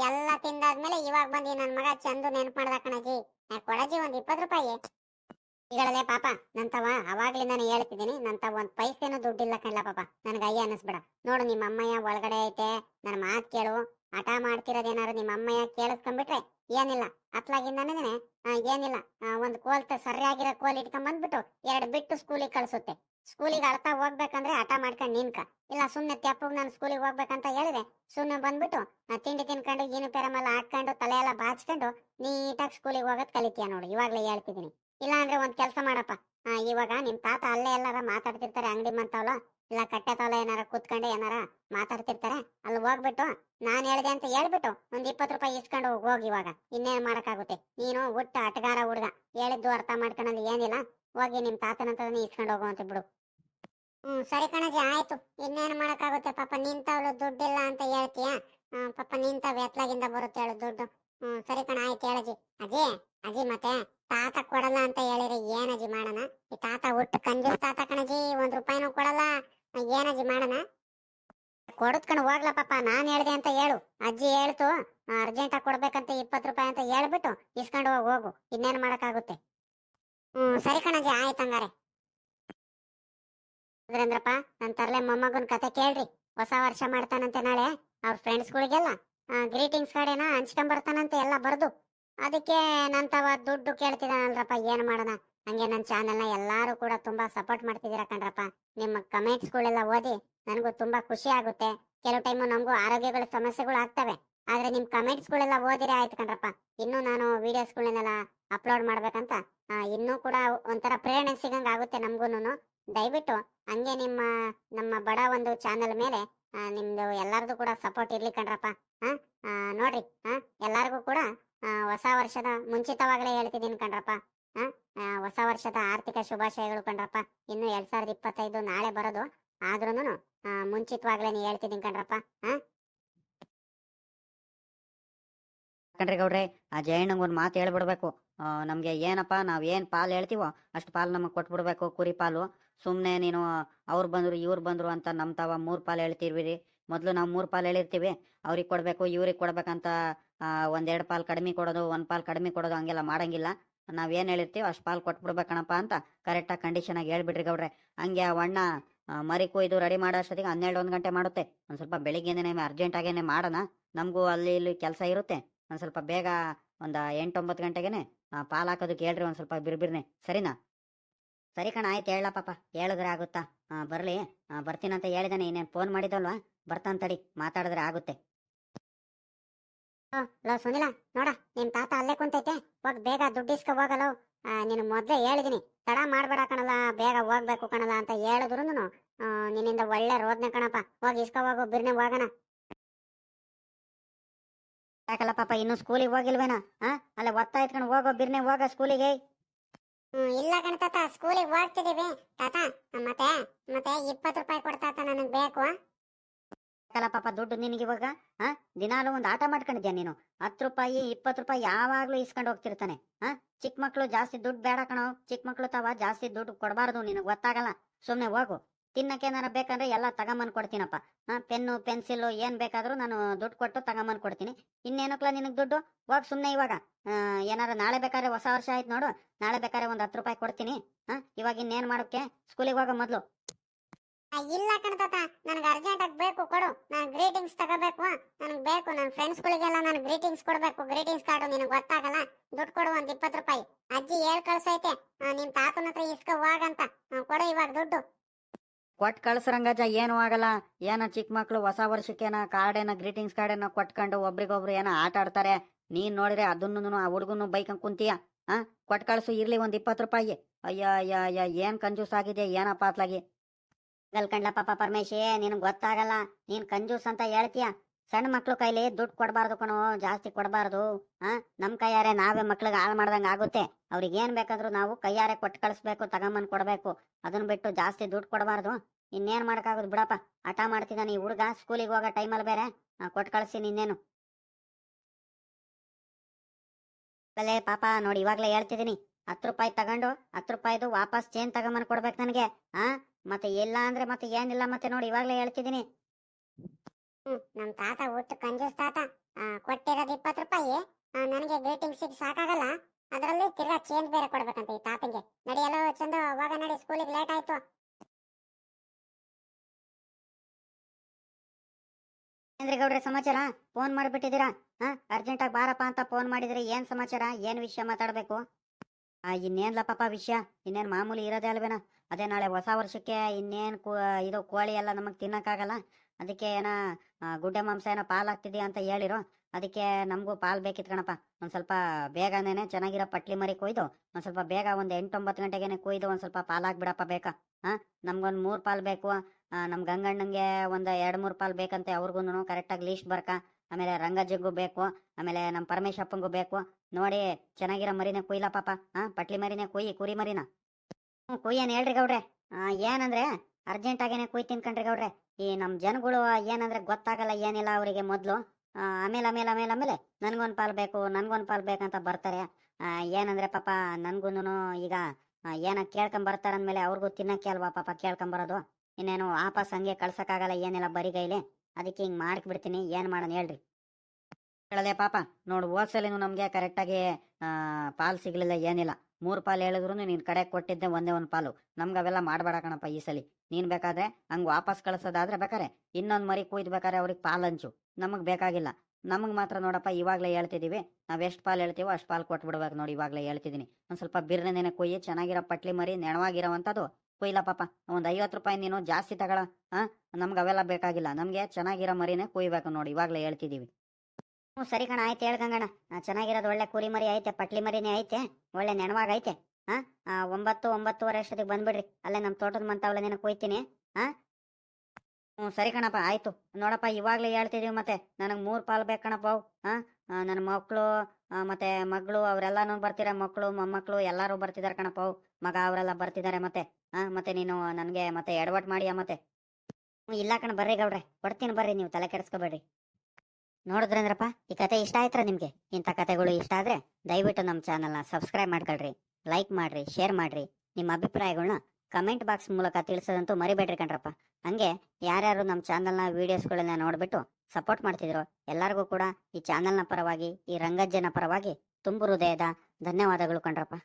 ಎಲ್ಲ ತಿಂದಾದ್ಮೇಲೆ ಇವಾಗ ಬಂದಿ ನನ್ ಮಗ ಚಂದು ನೆನ್ಪು ಮಾಡ್ದ ಕಣಜಿ. ಕೊಡಜಿ ಒಂದ್ ಇಪ್ಪತ್ತು ರೂಪಾಯಿ. ಈಗಳೇ ಪಾಪ, ನಂತವ ನಾನು ಹೇಳ್ತಿದ್ದೀನಿ, ನಂತವ ಒಂದ್ ಪೈಸೆನೂ ದುಡ್ಡಿಲ್ಲ ಕಣ್ಲ ಪಾಪ, ನನ್ಗೆ ಅಯ್ಯ ಅನ್ನಿಸ್ಬೇಡ. ನೋಡು ನಿಮ್ಮ ಅಮ್ಮಯ್ಯ ಒಳಗಡೆ ಐತೆ ನನ್ನ ಮಾತ್ ಕೇಳು, ಹಠ ಮಾಡ್ತಿರೋದೇನಾರು ನಿಮ್ಮ ಅಮ್ಮಯ್ಯ ಕೇಳಿಸ್ಕೊಂಡ್ಬಿಟ್ರೆ ಏನಿಲ್ಲ ಅತ್ಲಾಗಿಂದಾನೇ ಏನಿಲ್ಲ ಒಂದು ಕೋಲ್ ತ- ಸರಿಯಾಗಿರೋ ಕೋಲ್ ಇಟ್ಕೊಂಡ್ ಬಂದ್ಬಿಟ್ಟು ಎರಡ್ ಬಿಟ್ಟು ಸ್ಕೂಲಿಗೆ ಕಳ್ಸುತ್ತೆ. ಸ್ಕೂಲಿಗೆ ಅಳ್ತಾ ಹೋಗ್ಬೇಕಂದ್ರೆ ಹಠ ಮಾಡ್ಕೊಂಡ್ ನಿನ್ಕ ಇಲ್ಲ ಸುಮ್ನೆ ತೆಪ್ಪಗ್ ನಾನು ಸ್ಕೂಲಿಗೆ ಹೋಗ್ಬೇಕಂತ ಹೇಳಿದೆ, ಸುಮ್ನೆ ಬಂದ್ಬಿಟ್ಟು ತಿಂಡಿ ತಿನ್ಕೊಂಡು, ಗೀನು ಎಲ್ಲ ಹಾಕೊಂಡು ತಲೆ ಎಲ್ಲ ಬಾಚ್ಕೊಂಡು, ನೀಟಾಗಿ ಸ್ಕೂಲಿಗೆ ಹೋಗೋದ್ ಕಲಿತೀಯ ನೋಡು, ಇವಾಗ್ಲೇ ಹೇಳ್ತಿದ್ದೀನಿ. ಇಲ್ಲ ಅಂದ್ರೆ ಒಂದ್ ಕೆಲಸ ಮಾಡಪ್ಪ. ಇವಾಗ ನಿಮ್ ತಾತ ಅಲ್ಲೇ ಎಲ್ಲಾರ ಮಾತಾಡ್ತಿರ್ತಾರೆ, ಅಂಗಡಿ ಮಂತವಲ್ಲ ಇಲ್ಲ ಕಟ್ಟೆ ತವಲ ಏನಾರ ಕೂತ್ಕೊಂಡು ಏನಾರ ಮಾತಾಡ್ತಿರ್ತಾರೆ. ಅಲ್ಲಿ ಹೋಗ್ಬಿಟ್ಟು ನಾನ್ ಹೇಳ್ದೆ ಅಂತ ಹೇಳ್ಬಿಟ್ಟು ಒಂದ್ ಇಪ್ಪತ್ ರೂಪಾಯಿ ಇಸ್ಕೊಂಡು ಹೋಗಿ ಇವಾಗ. ಇನ್ನೇನ್ ಮಾಡಕ್ಕಾಗುತ್ತೆ? ನೀನು ಹುಟ್ಟ ಅಟಗಾರ ಹುಡ್ಗ. ಹೇಳಿದ್ದು ಅರ್ಥ ಮಾಡ್ಕೊಳ್ಳೋದು ಏನಿಲ್ಲ. ಹೋಗಿ ನಿಮ್ ತಾತನಂತ ಇಸ್ಕೊಂಡು ಹೋಗುವಂತ ಬಿಡು. ಹ್ಮ್, ಸರಿ ಕಣಜಿ, ಆಯ್ತು. ಇನ್ನೇನ್ ಮಾಡಕ್ಕಾಗುತ್ತೆ ಪಾಪ? ನಿಂತವ್ಳು ದುಡ್ಡಿಲ್ಲ ಅಂತ ಹೇಳ್ತೀಯ? ಪಾಪ ನಿಂತ ಎತ್ಲಾಗಿಂದ ಬರುತ್ತೆ ಹೇಳು ದುಡ್ಡು. ಹ್ಮ್, ಸರಿ ಕಣ, ಆಯ್ತು ಹೇಳಜಿ. ಅಜ್ಜಿ ಅಜ್ಜಿ ಮತ್ತೆ ತಾತ ಕೊಡಲ್ಲ ಅಂತ ಹೇಳಿರಿ ಏನಜ್ಜಿ ಮಾಡೋಣ? ಈ ತಾತ ಒಟ್ಟು ಕಂಜೂಸ್ ತಾತ ಕಣಜಿ, ಒಂದ್ ರೂಪಾಯಿನೂ ಕೊಡಲ್ಲ. ಏನಜ್ಜಿ ಮಾಡೋಣ? ಕೊಡದ್ ಕಣ, ಹೋಗ್ಲ ಪಾಪ, ನಾನ್ ಹೇಳ್ದೆ ಅಂತ ಹೇಳು. ಅಜ್ಜಿ ಹೇಳ್ತು ಅರ್ಜೆಂಟ್ ಆಗಿ ಕೊಡ್ಬೇಕಂತ ಇಪ್ಪತ್ ರೂಪಾಯಿ ಅಂತ ಹೇಳ್ಬಿಟ್ಟು ಇಸ್ಕೊಂಡು ಹೋಗಿ, ಹೋಗು. ಇನ್ನೇನ್ ಮಾಡಕ್ಕಾಗುತ್ತೆ? ಹ್ಮ್, ಸರಿ ಕಣಜಿ, ಆಯ್ತು ಹಂಗಾರೆ. ಸುರೇಂದ್ರಪ್ಪ ನನ್ ತರ್ಲೆ ಮೊಮ್ಮಗನ್ ಕತೆ ಕೇಳ್ರಿ. ಹೊಸ ವರ್ಷ ಮಾಡ್ತಾನಂತೆ ನಾಳೆ, ಅವ್ರ ಫ್ರೆಂಡ್ಸ್ಗಳಿಗೆಲ್ಲ ಗ್ರೀಟಿಂಗ್ಸ್ ಕಾರ್ಡ್ ಏನೋ ಹಂಚ್ಕೊಂಬರ್ತಾನಂತೆ ಎಲ್ಲ ಬರ್ದು. ಅದಕ್ಕೆ ನಂತವ ದುಡ್ಡು ಕೇಳ್ತಿದ್ದಾನಲ್ರಪ್ಪ ಏನ್ ಮಾಡೋಣ? ಹಂಗೆ ನನ್ನ ಚಾನೆಲ್ನ ಎಲ್ಲಾರು ಕೂಡ ತುಂಬಾ ಸಪೋರ್ಟ್ ಮಾಡ್ತಿದ್ದೀರಾ ಕಣ್ರಪ್ಪ. ನಿಮ್ಮ ಕಮೆಂಟ್ಸ್ಗಳೆಲ್ಲ ಓದಿ ನನಗೂ ತುಂಬಾ ಖುಷಿ ಆಗುತ್ತೆ. ಕೆಲವು ಟೈಮು ನಮಗೂ ಆರೋಗ್ಯಗಳ ಸಮಸ್ಯೆಗಳು ಆಗ್ತವೆ. ಆದ್ರೆ ನಿಮ್ ಕಮೆಂಟ್ಸ್ಗಳೆಲ್ಲ ಓದಿರೇ ಆಯ್ತು ಕಣ್ರಪ್ಪ. ಇನ್ನು ನಾನು ವೀಡಿಯೋಸ್ಗಳನ್ನೆಲ್ಲ ಅಪ್ಲೋಡ್ ಮಾಡ್ಬೇಕಂತ ಇನ್ನೂ ಕೂಡ ಒಂಥರ ಪ್ರೇರಣೆ ಸಿಗಂಗ್ ಆಗುತ್ತೆ ನಮ್ಗೂನು ದಯವಿಟ್ಟು ಹಂಗೆ ನಿಮ್ಮ, ನಮ್ಮ ಬಡ ಒಂದು ಚಾನೆಲ್ ಮೇಲೆ ನಿಮ್ದು ಎಲ್ಲಾರ್ದು ಕೂಡ ಸಪೋರ್ಟ್ ಇರ್ಲಿ ಕಣ್ರಪ್ಪ. ನೋಡ್ರಿ ಹಾ ಎಲ್ಲಾರ್ಗೂ ಕೂಡ ಹೊಸ ವರ್ಷದ ಮುಂಚಿತವಾಗಲೇ ಹೇಳ್ತಿದ್ದೀನಿ ಕಣ್ರಪ್ಪ. ಹೊಸ ವರ್ಷದ ಆರ್ಥಿಕ ಶುಭಾಶಯಗಳು ಕಣ್ರಪ್ಪ. ಇನ್ನು ಎರಡ್ ಸಾವಿರದ ಇಪ್ಪತ್ತೈದು ನಾಳೆ ಬರೋದು. ಆದ್ರೂನು ಮುಂಚಿತವಾಗ್ಲೇ ಹೇಳ್ತಿದ್ದೀನಿ ಕಣ್ರಪ್ಪ. ಹಾ ಕಣ್ರಿ ಗೌಡ್ರೆ, ಆ ಜಯಣ್ಣಂಗೆ ಒಂದು ಮಾತು ಹೇಳ್ಬಿಡ್ಬೇಕು. ನಮ್ಗೆ ಏನಪ್ಪ, ನಾವ್ ಏನ್ ಪಾಲ್ ಹೇಳ್ತೀವೋ ಅಷ್ಟು ಪಾಲ್ ನಮಗ್ ಕೊಟ್ಬಿಡ್ಬೇಕು ಕುರಿ ಪಾಲು. ಸುಮ್ನೆ ನೀನು, ಅವ್ರು ಬಂದರು, ಇವ್ರು ಬಂದರು ಅಂತ ನಮ್ಮ ತಾವ ಮೂರ್ ಪಾಲ್ ಹೇಳ್ತಿರ್ವಿರಿ ಮೊದಲು ನಾವು ಮೂರು ಪಾಲು ಹೇಳಿರ್ತೀವಿ. ಅವ್ರಿಗೆ ಕೊಡಬೇಕು, ಇವ್ರಿಗೆ ಕೊಡಬೇಕಂತ ಒಂದೆರಡು ಪಾಲು ಕಡಿಮೆ ಕೊಡೋದು, ಒಂದು ಪಾಲು ಕಡಿಮೆ ಕೊಡೋದು ಹಂಗೆಲ್ಲ ಮಾಡಂಗಿಲ್ಲ. ನಾವು ಏನು ಹೇಳಿರ್ತೀವಿ, ಅಷ್ಟು ಪಾಲು ಕೊಟ್ಬಿಡ್ಬೇಕಣಪ್ಪ ಅಂತ ಕರೆಕ್ಟಾಗಿ ಕಂಡೀಷನಾಗಿ ಹೇಳ್ಬಿಡ್ರಿ ಗೌಡ್ರೆ. ಹಂಗೆ ಅಣ್ಣ ಮರಿಕು ಮರಿ ಕೊಯ್ದು ರೆಡಿ ಮಾಡೋ ಅಷ್ಟೊತ್ತಿಗೆ ಹನ್ನೆರಡು, ಒಂದು ಗಂಟೆ ಮಾಡುತ್ತೆ. ಒಂದು ಸ್ವಲ್ಪ ಬೆಳಿಗ್ಗೆನೇ ಅರ್ಜೆಂಟ್ ಆಗೇನೆ ಮಾಡೋಣ. ನಮಗೂ ಅಲ್ಲಿ ಇಲ್ಲಿ ಕೆಲಸ ಇರುತ್ತೆ. ಒಂದು ಸ್ವಲ್ಪ ಬೇಗ ಒಂದು ಎಂಟೊಂಬತ್ತು ಒಂಬತ್ತು ಪಾಲ್ ಹಾಕೋದಕ್ಕೆ ಹೇಳ್ರಿ ಒಂದು ಸ್ವಲ್ಪ ಬಿರ್ಬಿರ್ನೆ. ಸರಿನಾ? ಸರಿ ಕಣ ಆಯ್ತು ಹೇಳ ಪಾಪ. ಹೇಳಿದ್ರೆ ಆಗುತ್ತಾ? ಆ, ಬರಲಿ. ಆ, ಬರ್ತೀನಂತ ಹೇಳಿದಾನೆ. ಇನ್ನೇನು ಫೋನ್ ಮಾಡಿದಲ್ವಾ ಬರ್ತಾನ ತಡಿ ಮಾತಾಡಿದ್ರೆ ಆಗುತ್ತೆ. ಲೋ ಸುನಿಲ ನೋಡ ನಿಮ್ ತಾತ ಅಲ್ಲೇ ಕುಂತೈತೆ. ಹೋಗ್ ಬೇಗ ದುಡ್ಡು ಇಸ್ಕೊ ಹೋಗಲ್ಲ ನೀನು ಮೊದ್ಲೇ ಹೇಳಿದೀನಿ. ತಡ ಮಾಡ್ಬೇಡ ಕಣಲ್ಲ ಬೇಗ ಹೋಗ್ಬೇಕು ಕಣಲ್ಲ ಅಂತ ಹೇಳಿದ್ರು ನಿನ್ನಿಂದ ಒಳ್ಳೆ ರೋದ್ನೆ ಕಣಪ್ಪ. ಹೋಗಿ ಇಸ್ಕೊ ಹೋಗು ಬಿರ್ನೆ ಹೋಗೋಣ. ಯಾಕಲ್ಲ ಪಾಪ ಇನ್ನು ಸ್ಕೂಲಿಗೆ ಹೋಗಿಲ್ವೇನಾ? ಅಲ್ಲ ಅಲ್ಲೇ ಒತ್ತಾ ಇಟ್ಕೊಂಡು ಹೋಗೋ ಬಿರ್ನೆ ಹೋಗ ಸ್ಕೂಲಿಗೆ ಇಲ್ಲ ಕಣ ತಾತ ಸ್ಕೂಲಿಗೆ ಹೋಗ್ತಿದೀವಿ. ತಾತ, ಮತ್ತೆ ಮತ್ತೆ ಇಪ್ಪತ್ತು ರೂಪಾಯಿ ಕೊಡ್ತಾತ ನನಗೆ ಬೇಕು. ಯಾಕಲ್ಲ ಪಾಪ ದುಡ್ಡು ನಿನಗೆ ಇವಾಗ, ಆ? ದಿನಾಲು ಒಂದು ಆಟ ಮಾಡ್ಕೊಂಡಿದ್ಯಾ ನೀನು? ಹತ್ತು ರೂಪಾಯಿ, ಇಪ್ಪತ್ತು ರೂಪಾಯಿ ಯಾವಾಗಲೂ ಇಸ್ಕೊಂಡು ಹೋಗ್ತಿರ್ತಾನೆ ಹಾ ಚಿಕ್ಕ ಮಕ್ಕಳು ಜಾಸ್ತಿ ದುಡ್ಡು ಬೇಡ ಕಣೋ. ಚಿಕ್ಕ ಮಕ್ಕಳು ತಾವ ಜಾಸ್ತಿ ದುಡ್ಡು ಕೊಡಬಾರ್ದು, ನಿನಗೆ ಗೊತ್ತಾಗಲ್ಲ. ಸುಮ್ಮನೆ ಹೋಗು. ತಿನ್ನಕ್ಕೆ ಏನಾರ ಬೇಕಂದ್ರೆ ಎಲ್ಲ ತಗೊಂಬಂದು ಕೊಡ್ತೀನಪ್ಪ. ಪೆನ್ನು, ಪೆನ್ಸಿಲ್ ಏನ್ ಬೇಕಾದ್ರೂ ನಾನು ದುಡ್ಡು ಕೊಟ್ಟು ತಗೊಂಬಂದು ಕೊಡ್ತೀನಿ. ಇನ್ನೇನಕ್ಲ ನಿನಗೆ ದುಡ್ಡು? ಹೋಗ್ ಸುಮ್ಮನೆ ಇವಾಗ. ಏನಾರ ನಾಳೆ ಬೇಕಾದ್ರೆ ಹೊಸ ವರ್ಷ ಆಯ್ತು ನೋಡು. ನಾಳೆ ಬೇಕಾದ್ರೆ ಒಂದು ಹತ್ತು ರೂಪಾಯಿ ಕೊಡ್ತೀನಿ. ಇವಾಗ ಇನ್ನೇನ್ ಮಾಡೋಕ್ಕೆ? ಸ್ಕೂಲಿಗೆ ಹೋಗೋ ಮೊದಲು. ಇಲ್ಲ ಕಣ ತಾತ. ನನಗೆ ಅರ್ಜೆಂಟ್ ಆಗಿ ಬೇಕು ಕೊಡು. ನಾನು ಗ್ರೀಟಿಂಗ್ಸ್ ತಗೋಬೇಕು. ನನಗೆ ಬೇಕು. ನನ್ನ ಫ್ರೆಂಡ್ಸ್ಗಳಿಗೆಲ್ಲ ನಾನು ಗ್ರೀಟಿಂಗ್ಸ್ ಕೊಡಬೇಕು. ಗ್ರೀಟಿಂಗ್ಸ್ ಕಾರ್ಡು ನಿನಗೆ ಗೊತ್ತಾಗಲ್ಲ. ದುಡ್ಡು ಕೊಡು ಒಂದು ಇಪ್ಪತ್ತು ರೂಪಾಯಿ. ಅಜ್ಜಿ ಹೇಳ್ ಕಳ್ಸೈತೆ. ನಿಮ್ಮ ನಿಮ್ ತಾತನ ಹತ್ರ ಇಸ್ಕೋ ಹೋಗಂತ. ಕೊಡು ಇವಾಗ ದುಡ್ಡು. ಕೊಟ್ಟು ಕಳ್ಸ್ರಂಗಜ ಏನು ಆಗಲ್ಲ. ಏನೋ ಚಿಕ್ಕ ಮಕ್ಳು ಹೊಸ ವರ್ಷಕ್ಕೇನ ಕಾರ್ಡ್ ಏನ ಗ್ರೀಟಿಂಗ್ಸ್ ಕಾರ್ಡೇನ ಕೊಟ್ಕೊಂಡು ಒಬ್ರಿಗೊಬ್ರು ಏನೋ ಆಟ ಆಡ್ತಾರೆ. ನೀನ್ ನೋಡಿದ್ರೆ ಅದನ್ನು ಆ ಹುಡುಗನು ಬೈಕಂಗ್ ಕುಂತೀಯ? ಆ? ಕೊಟ್ಟು ಕಳ್ಸು, ಇರ್ಲಿ ಒಂದ್ ಇಪ್ಪತ್ ರೂಪಾಯಿ. ಅಯ್ಯ ಏನ್ ಕಂಜೂಸ್ ಆಗಿದೆ ಏನಪ್ಪ ಅತ್ಲಾಗಿ ಗಲ್ಕಂಡ್ಲ ಪಾಪ ಪರಮೇಶಿ, ನಿನಗ್ ಗೊತ್ತಾಗಲ್ಲ. ನೀನ್ ಕಂಜೂಸ್ ಅಂತ ಹೇಳ್ತೀಯ? ಸಣ್ಣ ಮಕ್ಳು ಕೈಲಿ ದುಡ್ಡು ಕೊಡಬಾರ್ದು ಕಣೋ, ಜಾಸ್ತಿ ಕೊಡಬಾರ್ದು, ಆ? ನಮ್ ಕೈಯಾರೆ ನಾವೇ ಮಕ್ಳಿಗೆ ಹಾಳು ಮಾಡ್ದಂಗ ಆಗುತ್ತೆ. ಅವ್ರಿಗೆ ಏನ್ ಬೇಕಾದ್ರೂ ನಾವು ಕೈಯಾರೆ ಕೊಟ್ಟು ಕಳಿಸ್ಬೇಕು, ತಗೊಂಬಂದ್ ಕೊಡ್ಬೇಕು. ಅದನ್ನ ಬಿಟ್ಟು ಜಾಸ್ತಿ ದುಡ್ಡು ಕೊಡಬಾರ್ದು. ಇನ್ನೇನ್ ಮಾಡೋಕ್ಕಾಗೋದು ಬಿಡಪ್ಪ. ಹಠ ಮಾಡ್ತಿದ್ದಾನೆ ಈ ಹುಡುಗ, ಸ್ಕೂಲಿಗೆ ಹೋಗೋ ಟೈಮಲ್ಲಿ ಬೇರೆ. ಕೊಟ್ಟು ಕಳ್ಸಿ ಇನ್ನೇನು. ಅಲ್ಲೇ ಪಾಪ, ನೋಡಿ ಇವಾಗ್ಲೇ ಹೇಳ್ತಿದ್ದೀನಿ ಹತ್ತು ರೂಪಾಯಿ ತಗೊಂಡು, ಹತ್ತು ರೂಪಾಯಿದು ವಾಪಸ್ ಚೇನ್ ತಗೊಂಬಂದ್ ಕೊಡ್ಬೇಕು ನನಗೆ ಹಾ ಮತ್ತೆ ಇಲ್ಲ ಅಂದ್ರೆ ಮತ್ತೆ ಏನಿಲ್ಲ ಮತ್ತೆ ನೋಡಿ ಇವಾಗ್ಲೇ ಹೇಳ್ತಿದ್ದೀನಿ ಹ್ಮ್ ನಮ್ ತಾತ ಒಟ್ಟು ಕಂಜೂಸ್ ತಾತ ಆ, ಕೊಟ್ಟಿರೋದು ಇಪ್ಪತ್ತು ರೂಪಾಯಿ ನನಗೆ ಗ್ರೀಟಿಂಗ್ ಸಿಗ್ ಸಾಕಾಗಲ್ಲ. ಅದರಲ್ಲಿ ತಿರ್ಗಾ ಚೇಂಜ್ ಬೇರೆ ಕೊಡ್ಬೇಕಂತ ಈ ತಾತಂಗೆ. ನಡಿಯಲ್ಲ ಚಂದ ಹೋಗ ನಡಿ ಸ್ಕೂಲಿಗೆ ಲೇಟ್ ಆಯ್ತು. ಗೌಡ್ರೆ ಸಮಾಚಾರ? ಫೋನ್ ಮಾಡ್ಬಿಟ್ಟಿದ್ದೀರಾ? ಹಾ ಅರ್ಜೆಂಟ್ ಆಗಿ ಬಾರಪ್ಪ ಅಂತ ಫೋನ್ ಮಾಡಿದ್ರೆ ಏನ್ ಸಮಾಚಾರ? ಏನ್ ವಿಷಯ ಮಾತಾಡ್ಬೇಕು? ಆ ಇನ್ನೇನ್ಲ ಪಾಪ ವಿಷಯ? ಇನ್ನೇನ್ ಮಾಮೂಲಿ ಇರೋದೇ ಅಲ್ವೇನ? ಅದೇ ನಾಳೆ ಹೊಸ ವರ್ಷಕ್ಕೆ ಇನ್ನೇನ್ ಇದು ಕೋಳಿ ಎಲ್ಲ ನಮಗ್ ತಿನ್ನಕ್ಕಾಗಲ್ಲ? ಅದಕ್ಕೆ ಏನ ಗುಡ್ಡೆ ಮಾಂಸ ಏನೋ ಪಾಲ್ ಆಗ್ತಿದ್ಯಾ ಅಂತ ಹೇಳಿರೋ, ಅದಕ್ಕೆ ನಮಗೂ ಪಾಲ್ ಬೇಕಿತ್ತು ಕಣಪ್ಪ. ಒಂದ್ ಸ್ವಲ್ಪ ಬೇಗನೇನೆ ಚೆನ್ನಾಗಿರೋ ಪಟ್ಲಿ ಮರಿ ಕೊಯ್ದು, ಒಂದ್ ಸ್ವಲ್ಪ ಬೇಗ ಒಂದ್ ಎಂಟೊಂಬತ್ತು ಗಂಟೆಗೇನೆ ಕೊಯ್ದು ಒಂದ್ ಸ್ವಲ್ಪ ಪಾಲ್ ಹಾಕ್ಬಿಡಪ್ಪ ಬೇಕಾ? ಹಾ ನಮ್ಗೊಂದ್ ಮೂರ್ ಪಾಲ್ ಬೇಕು. ನಮ್ಮ ನಮ್ ಗಂಗಣ್ಣಂಗೆ ಒಂದ್ ಎರಡ್ ಮೂರ್ ಪಾಲ್ ಬೇಕಂತೆ ಅವ್ರಿಗೂ ಕರೆಕ್ಟಾಗಿ ಲೀಸ್ಟ್ ಬರ್ಕ. ಆಮೇಲೆ ರಂಗಜಗ್ಗೂ ಬೇಕು, ಆಮೇಲೆ ನಮ್ಮ ಪರಮೇಶಪ್ಪಂಗೂ ಬೇಕು. ನೋಡಿ, ಚೆನ್ನಾಗಿರೋ ಮರಿನೇ ಕೊಯ್ಲ ಪಾಪ. ಹಾ ಪಟ್ಲಿ ಮರಿನೇ ಕೊಯ್ಯಿ, ಕುರಿ ಮರಿನ. ಹ್ಞೂ ಕೊಯ್ಯನ್ ಹೇಳ್ರಿ ಗೌಡ್ರೆ. ಏನಂದ್ರೆ, ಅರ್ಜೆಂಟ್ ಆಗೇನೆ ಕೊಯ್ ತಿನ್ಕಂಡ್ರಿ ಗೌಡ್ರೆ. ಈ ನಮ್ಮ ಜನಗಳು ಏನಂದ್ರೆ ಗೊತ್ತಾಗಲ್ಲ ಏನಿಲ್ಲ ಅವರಿಗೆ ಮೊದಲು. ಆಮೇಲೆ ಆಮೇಲೆ ಆಮೇಲೆ ಆಮೇಲೆ ನನಗೊಂದು ಪಾಲು ಬೇಕು, ನನಗೊಂದು ಪಾಲು ಬೇಕಂತ ಬರ್ತಾರೆ. ಏನಂದ್ರೆ ಪಾಪ ನನಗೂ ಈಗ ಏನ ಬರ್ತಾರೆ ಅಂದಮೇಲೆ ಅವ್ರಿಗೂ ತಿನ್ನಕ್ಕೆ ಅಲ್ವಾ ಪಾಪ ಕೇಳ್ಕೊಂಬರೋದು ಇನ್ನೇನು ವಾಪಸ್ ಹಂಗೆ ಕಳ್ಸಕ್ಕಾಗಲ್ಲ ಏನಿಲ್ಲ ಬರಿಗೈಲಿ ಅದಕ್ಕೆ ಹಿಂಗೆ ಮಾಡ್ಬಿಡ್ತೀನಿ ಏನು ಮಾಡೋಣ ಹೇಳ್ರಿ. ಹೇಳದೆ ಪಾಪ ನೋಡು ಹೋದ್ಸಲಿನೂ ನಮಗೆ ಕರೆಕ್ಟಾಗಿ ಪಾಲು ಸಿಗಲಿಲ್ಲ ಏನಿಲ್ಲ. ಮೂರು ಪಾಲು ಹೇಳಿದ್ರು ನಿನ್ ಕಡೆ ಕೊಟ್ಟಿದ್ದೆ ಒಂದೇ ಒಂದು ಪಾಲು. ನಮ್ಗೆ ಅವೆಲ್ಲ ಮಾಡಬೇಡ ಕಣಪ್ಪ ಈ ಸಲಿ. ನೀನ್ ಬೇಕಾದ್ರೆ ಹಂಗೆ ವಾಪಸ್ ಕಳಿಸೋದಾದ್ರೆ ಬೇಕಾರೆ ಇನ್ನೊಂದು ಮರಿ ಬೇಕಾದ್ರೆ ಅವ್ರಿಗೆ ಪಾಲು ಅಂಚು ನಮಗೆ ಬೇಕಾಗಿಲ್ಲ. ನಮಗೆ ಮಾತ್ರ ನೋಡಪ್ಪ ಇವಾಗಲೇ ಹೇಳ್ತಿದೀವಿ. ನಾವು ಎಷ್ಟು ಪಾಲು ಹೇಳ್ತೀವೋ ಅಷ್ಟು ಪಾಲು ಕೊಟ್ಬಿಡ್ಬೇಕು ನೋಡಿ ಇವಾಗಲೇ ಹೇಳ್ತಿದ್ದೀನಿ ಒಂದು ಸ್ವಲ್ಪ ಬಿರ್ನೆನೆ ಕೊಯ್ಯಿ, ಚೆನ್ನಾಗಿರೋ ಪಟ್ಲಿ ಮರಿ, ನೆಣವಾಗಿರೋವಂಥದ್ದು ಕೊಯ್ಲ ಪಾಪ ಒಂದು ಐವತ್ತು ರೂಪಾಯಿ ನೀನು ಜಾಸ್ತಿ ತಗೊಳ. ಹಾಂ ನಮ್ಗೆ ಅವೆಲ್ಲ ಬೇಕಾಗಿಲ್ಲ. ನಮಗೆ ಚೆನ್ನಾಗಿರೋ ಮರಿನೇ ಕೊಯ್ಬೇಕು ನೋಡಿ ಇವಾಗಲೇ ಹೇಳ್ತಿದ್ದೀವಿ ಹ್ಞೂ, ಸರಿ ಕಣ, ಆಯ್ತು ಹೇಳ್ಕಂಗಣ ಚೆನ್ನಾಗಿರೋದು ಒಳ್ಳೆ ಕುರಿ ಮರಿ ಐತೆ, ಪಟ್ಲಿ ಮರಿನೇ ಐತೆ, ಒಳ್ಳೆ ನೆನವಾಗೈತೆ ಹಾಂ ಒಂಬತ್ತು, ಒಂಬತ್ತುವರೆ ಅಷ್ಟೊತ್ತಿಗೆ ಬಂದ್ಬಿಡ್ರಿ, ಅಲ್ಲೇ ನಮ್ಮ ತೋಟದ ಮಂತಾವಲ್ಲ ನಿನಗೆ ಕೊಯ್ತೀನಿ ಹಾಂ ಹ್ಞೂ, ಸರಿ ಕಣಪ್ಪ, ಆಯಿತು. ನೋಡಪ್ಪ, ಇವಾಗಲೇ ಹೇಳ್ತಿದೀವಿ ಮತ್ತೆ, ನನಗೆ ಮೂರು ಪಾಲು ಬೇಕು ಕಣಪ್ಪ, ಅವು ಹಾಂ ನನ್ನ ಮಕ್ಕಳು ಮತ್ತೆ ಮಗಳು, ಅವರೆಲ್ಲನೂ ಬರ್ತೀರ ಮಕ್ಕಳು ಮೊಮ್ಮಕ್ಕಳು ಎಲ್ಲರೂ ಬರ್ತಿದ್ದಾರೆ ಕಣಪ್ಪ, ಅವು, ಮಗ ಅವರೆಲ್ಲ ಬರ್ತಿದ್ದಾರೆ ಮತ್ತೆ ಹಾಂ ಮತ್ತೆ ನೀನು ನನಗೆ ಮತ್ತೆ ಎಡವಟ್ ಮಾಡಿಯ ಮತ್ತೆ? ಇಲ್ಲ ಕಣ, ಬರ್ರಿ ಗೌಡ್ರೆ, ಕೊಡ್ತೀನಿ ಬರ್ರಿ, ನೀವು ತಲೆ ಕೆಡಿಸ್ಕೋಬೇಡ್ರಿ. ನೋಡಿದ್ರಂದ್ರಪ್ಪ, ಈ ಕತೆ ಇಷ್ಟ ಆಯ್ತ್ರ ನಿಮಗೆ? ಇಂಥ ಕತೆಗಳು ಇಷ್ಟ ಆದರೆ ದಯವಿಟ್ಟು ನಮ್ಮ ಚಾನಲ್ನ ಸಬ್ಸ್ಕ್ರೈಬ್ ಮಾಡ್ಕೊಳ್ರಿ, ಲೈಕ್ ಮಾಡ್ರಿ, ಶೇರ್ ಮಾಡ್ರಿ. ನಿಮ್ಮ ಅಭಿಪ್ರಾಯಗಳನ್ನ ಕಮೆಂಟ್ ಬಾಕ್ಸ್ ಮೂಲಕ ತಿಳಿಸೋದಂತೂ ಮರಿಬೇಡ್ರಿ ಕಣ್ರಪ್ಪ. ಹಂಗೆ ಯಾರ್ಯಾರು ನಮ್ಮ ಚಾನಲ್ನ ವೀಡಿಯೋಸ್ಗಳನ್ನ ನೋಡಿಬಿಟ್ಟು ಸಪೋರ್ಟ್ ಮಾಡ್ತಿದ್ರು ಎಲ್ಲರಿಗೂ ಕೂಡ ಈ ಚಾನಲ್ನ ಪರವಾಗಿ, ಈ ರಂಗಜ್ಜನ ಪರವಾಗಿ ತುಂಬು ಹೃದಯದ ಧನ್ಯವಾದಗಳು ಕಣ್ರಪ್ಪ.